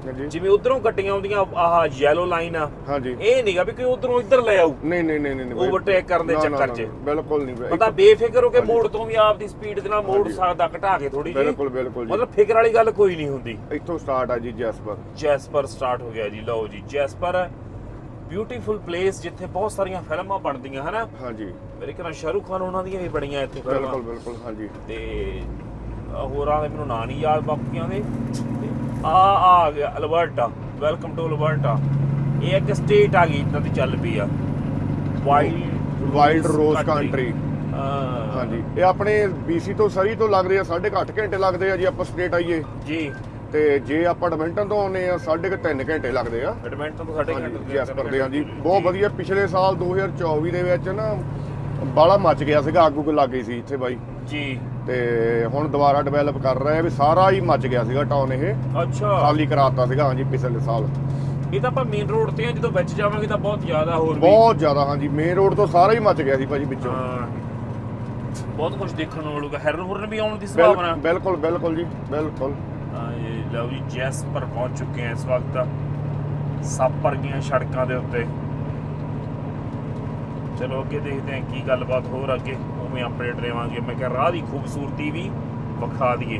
ਹਾਂਜੀ। ਜਿਵੇਂ ਉਧਰੋਂ ਗੱਡੀਆਂ ਆਉਂਦੀਆਂ ਆਹ ਯੈਲੋ ਲਾਈਨ ਆ। ਹਾਂਜੀ। ਇਹ ਨਹੀਂਗਾ ਵੀ ਕੋਈ ਉਧਰੋਂ ਇੱਧਰ ਲੈ ਆਊ। ਨਹੀਂ ਨਹੀਂ ਨਹੀਂ ਨਹੀਂ ਬਾਈ। Overtake ਕਰਨ ਦੇ ਨਾ, ਨਾ, ਚੱਕਰ ਨਾ, 'ਚ। ਬਿਲਕੁਲ ਨਹੀਂ ਬਾਈ। ਬੰਦਾ ਬੇਫਿਕਰ ਹੋ ਕੇ ਮੋੜ ਤੋਂ ਵੀ ਆਪਦੀ ਸਪੀਡ ਦੇ ਨਾਲ ਮੋੜ ਸਕਦਾ ਘਟਾ ਕੇ ਥੋੜੀ ਜਿਹੀ। ਬਿਲਕੁਲ ਬਿਲਕੁਲ ਜੀ। ਮਤਲਬ ਫਿਕਰ ਵਾਲੀ ਗੱਲ ਕੋਈ ਨਹੀਂ ਹੁੰਦੀ। ਇੱਥੋਂ ਸਟਾਰਟ ਆ ਜੀ ਜੈਸਪਰ ਜੈਸਪਰ ਸਟਾਰਟ ਹੋ ਗਿਆ ਜੀ ਲਓ ਜੀ। ਜੈਸਪਰ ਬਿਊਟੀਫੁਲ ਪਲੇਸ ਜਿੱਥੇ ਬਹੁਤ ਸਾਰੀਆਂ ਫਿਲਮਾਂ ਬਣਦੀਆਂ ਹਨਾ? ਹਾਂਜੀ। ਮੇਰੇ ਖਿਆਲ ਨਾਲ ਸ਼ਾਹਰੁਖ ਖਾਨ ਉਹਨਾਂ ਦੀਆਂ ਵੀ ਬੜੀਆਂ ਇੱਥੇ ਫਿਲਮਾਂ। ਬਿਲਕੁਲ ਬਿਲਕੁਲ ਹਾਂਜੀ। ਤੇ ਹੋਰਾਂ ਦੇ ਮੈਨੂੰ ਨਾਂ ਨਹੀਂ ਯਾਦ ਬਾਕੀਆਂ ਦੇ। ਤੇ ਆ ਆ ਗਿਆ ਅਲਬਰਟਾ। Welcome to Alberta. ਇਹ ਇੱਕ ਸਟੇਟ ਆ ਗਈ ਇੱਦਾਂ ਦੀ ਚੱਲ ਪਈ ਆ। ਵਾਈਲਡ ਵਾਈਲਡ ਰੋਜ਼ ਕੰਟਰੀ ਹਾਂ। ਹਾਂਜੀ। ਇਹ ਆਪਣੇ BC ਤੋਂ ਸਰੀ ਤੋਂ ਲੱਗ ਰਹੇ ਆ 8.5 ਘੰਟੇ ਲੱਗਦੇ ਆ ਜੀ ਆਪਾਂ ਸਟੇਟ ਆਈਏ। ਜੀ। ਤੇ ਜੇ ਆਪਾਂ ਐਡਮਿੰਟਨ ਤੋਂ ਆਉਨੇ ਆ 3.5 ਘੰਟੇ ਲੱਗਦੇ ਆ। ਐਡਮਿੰਟਨ ਤੋਂ ਸਾਡੇ ਹਾਂਜੀ ਜੈਸਪਰ ਦੇ ਹਾਂਜੀ ਬਹੁਤ ਵਧੀਆ ਪਿਛਲੇ ਸਾਲ 2024 ਦੇ ਵਿੱਚ ਨਾ ਬਾਲਾ ਮੱਚ ਗਿਆ ਸੀਗਾ ਅੱਗ ਉੱਗ ਲੱਗ ਗਈ ਸੀ ਇੱਥੇ ਬਾਈ। ਜੀ। ਤੇ ਹੁਣ ਦੁਬਾਰਾ ਡਿਵੈਲਪ ਕਰ ਰਹੇ ਆ ਵੀ ਸਾਰਾ ਹੀ ਮੱਚ ਗਿਆ ਸੀਗਾ ਟਾਊਨ ਇਹ। ਅੱਛਾ। ਖਾਲੀ ਕਰਾਤਾ ਸੀਗਾ ਹਾਂਜੀ ਪਿਛਲੇ ਸਾਲ। ਇਹ ਤਾਂ ਆਪਾਂ ਮੇਨ ਰੋਡ ਤੇ ਆ ਜਦੋਂ ਵਿੱਚ ਜਾਵਾਂਗੇ ਤਾਂ ਬਹੁਤ ਜ਼ਿਆਦਾ ਹੋਰ ਵੀ ਬਹੁਤ ਜ਼ਿਆਦਾ ਹਾਂਜੀ ਮੇਨ ਰੋਡ ਤੋਂ ਸਾਰਾ ਹੀ ਮੱਚ ਗਿਆ ਸੀ ਭਾਜੀ ਵਿੱਚੋਂ। ਹਾਂ। ਬਹੁਤ ਕੁਝ ਦੇਖਣ ਨੂੰ ਮਿਲੂਗਾ। ਹੈਰਨ ਹੁਰਨ ਵੀ ਆਉਣ ਦੀ ਬਿਲ- ਸੰਭਾਵਨਾ। ਬਿਲਕੁਲ ਬਿਲਕੁਲ ਜੀ ਬਿਲਕੁਲ। ਹਾਂ ਇਹ ਲਓ ਜੀ ਜੈਸਪਰ ਪਹੁੰਚ ਚੁੱਕੇ ਹਾਂ ਇਸ ਵਕਤ। ਸੱਪਰ ਗਈਆਂ ਸੜਕਾਂ ਦੇ ਉੱਤੇ। ਚਲੋ ਅੱਗੇ ਦੇਖਦੇ ਹਾਂ ਕੀ ਗੱਲਬਾਤ ਹੋਰ ਅੱਗੇ। ਉਵੇਂ ਅਪਡੇਟ ਦੇਵਾਂਗੇ? ਮੈਂ ਕਿਹਾ ਰਾਹ ਦੀ ਖੂਬਸੂਰਤੀ ਵੀ ਵਿਖਾ ਦਈਏ।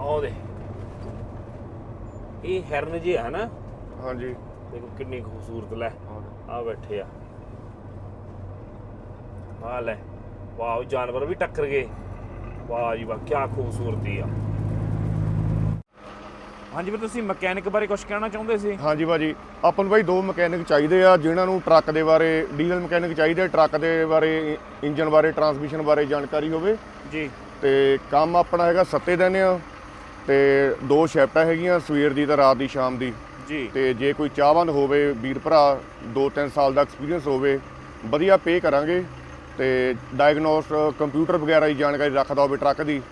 ਆਹ ਦੇ ਇਹ ਹੈਰਨ ਜੇ ਹੈ ਨਾ? ਹਾਂਜੀ। ਦੇਖੋ ਕਿੰਨੀ ਖੂਬਸੂਰਤ ਲੈ। ਆ ਬੈਠੇ ਆ। ਆ ਲੈ। ਵਾਹ ਜਾਨਵਰ ਵੀ ਟੱਕਰ ਗਏ। ਵਾਹ ਜੀ ਵਾਹ ਕੀ ਖੂਬਸੂਰਤੀ ਆ। ਹਾਂਜੀ ਵੀ ਤੁਸੀਂ ਮਕੈਨਿਕ ਬਾਰੇ ਕੁਝ ਕਹਿਣਾ ਚਾਹੁੰਦੇ ਸੀ? ਹਾਂਜੀ ਭਾਜੀ ਆਪਾਂ ਨੂੰ ਭਾਈ ਦੋ ਮਕੈਨਿਕ ਚਾਹੀਦੇ ਆ ਜਿਨ੍ਹਾਂ ਨੂੰ ਟਰੱਕ ਦੇ ਬਾਰੇ ਡੀਜ਼ਲ ਮਕੈਨਿਕ ਚਾਹੀਦੇ ਟਰੱਕ ਦੇ ਬਾਰੇ ਇੰਜਨ ਬਾਰੇ ਟਰਾਂਸਮਿਸ਼ਨ ਬਾਰੇ ਜਾਣਕਾਰੀ ਹੋਵੇ। ਜੀ। ਤੇ ਕੰਮ ਆਪਣਾ ਹੈਗਾ ਸੱਤੇ ਦਿਨ ਆ ਤੇ ਦੋ ਸ਼ਿਫਟਾਂ ਹੈਗੀਆਂ ਸਵੇਰ ਦੀ ਤੇ ਰਾਤ ਦੀ ਸ਼ਾਮ ਦੀ। ਜੀ। ਤੇ ਜੇ ਕੋਈ ਚਾਹਵੰਦ ਹੋਵੇ ਵੀਰ ਭਰਾ 2-3 ਸਾਲ ਦਾ ਐਕਸਪੀਰੀਅੰਸ ਹੋਵੇ ਵਧੀਆ ਪੇ ਕਰਾਂਗੇ। ਤੇ ਡਾਇਗਨੋਸ ਕੰਪਿਊਟਰ ਵਗੈਰਾ ਦੀ ਜਾਣਕਾਰੀ ਰੱਖਦਾ ਹੋਵੇ ਟਰੱਕ ਦੀ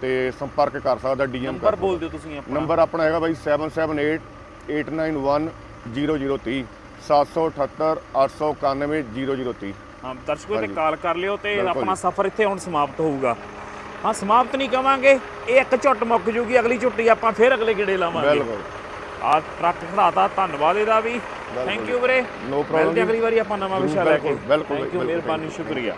ਤੇ ਸੰਪਰਕ ਕਰ ਸਕਦਾ ਡੀਐਮ ਨੰਬਰ ਬੋਲ ਦਿਓ ਤੁਸੀਂ ਆਪਣਾ। ਨੰਬਰ ਆਪਣਾ ਹੈਗਾ ਬਾਈ 7788910030 7788910030 ਹਾਂ ਦਰਸ਼ਕੋ ਤੇ। ਕਾਲ ਕਰ ਲਿਓ ਤੇ ਆਪਣਾ। ਸਫ਼ਰ ਇੱਥੇ ਹੁਣ ਸਮਾਪਤ ਹੋਊਗਾ। ਹਾਂ ਸਮਾਪਤ ਨਹੀਂ ਕਵਾਂਗੇ ਇਹ ਇੱਕ ਝੁੱਟ ਮੁੱਕ ਜੂਗੀ ਅਗਲੀ ਝੁੱਟੀ ਆਪਾਂ ਫਿਰ ਅਗਲੇ ਗੇੜੇ ਲਾਵਾਂਗੇ। ਬਿਲਕੁਲ। ਆ ਟਰੱਕ ਖੜਾਤਾ ਧੰਨਵਾਦ ਇਹਦਾ ਵੀ। ਥੈਂਕ ਯੂ ਵੀਰੇ। ਜੀ। ਅਗਲੀ ਵਾਰੀ ਆਪਾਂ ਨਵਾਂ ਵਿਸ਼ਾ ਲੈ ਕੇ। ਬਿਲਕੁਲ, ਥੈਂਕ ਯੂ ਮਿਹਰਬਾਨੀ ਸ਼ੁਕਰੀਆ।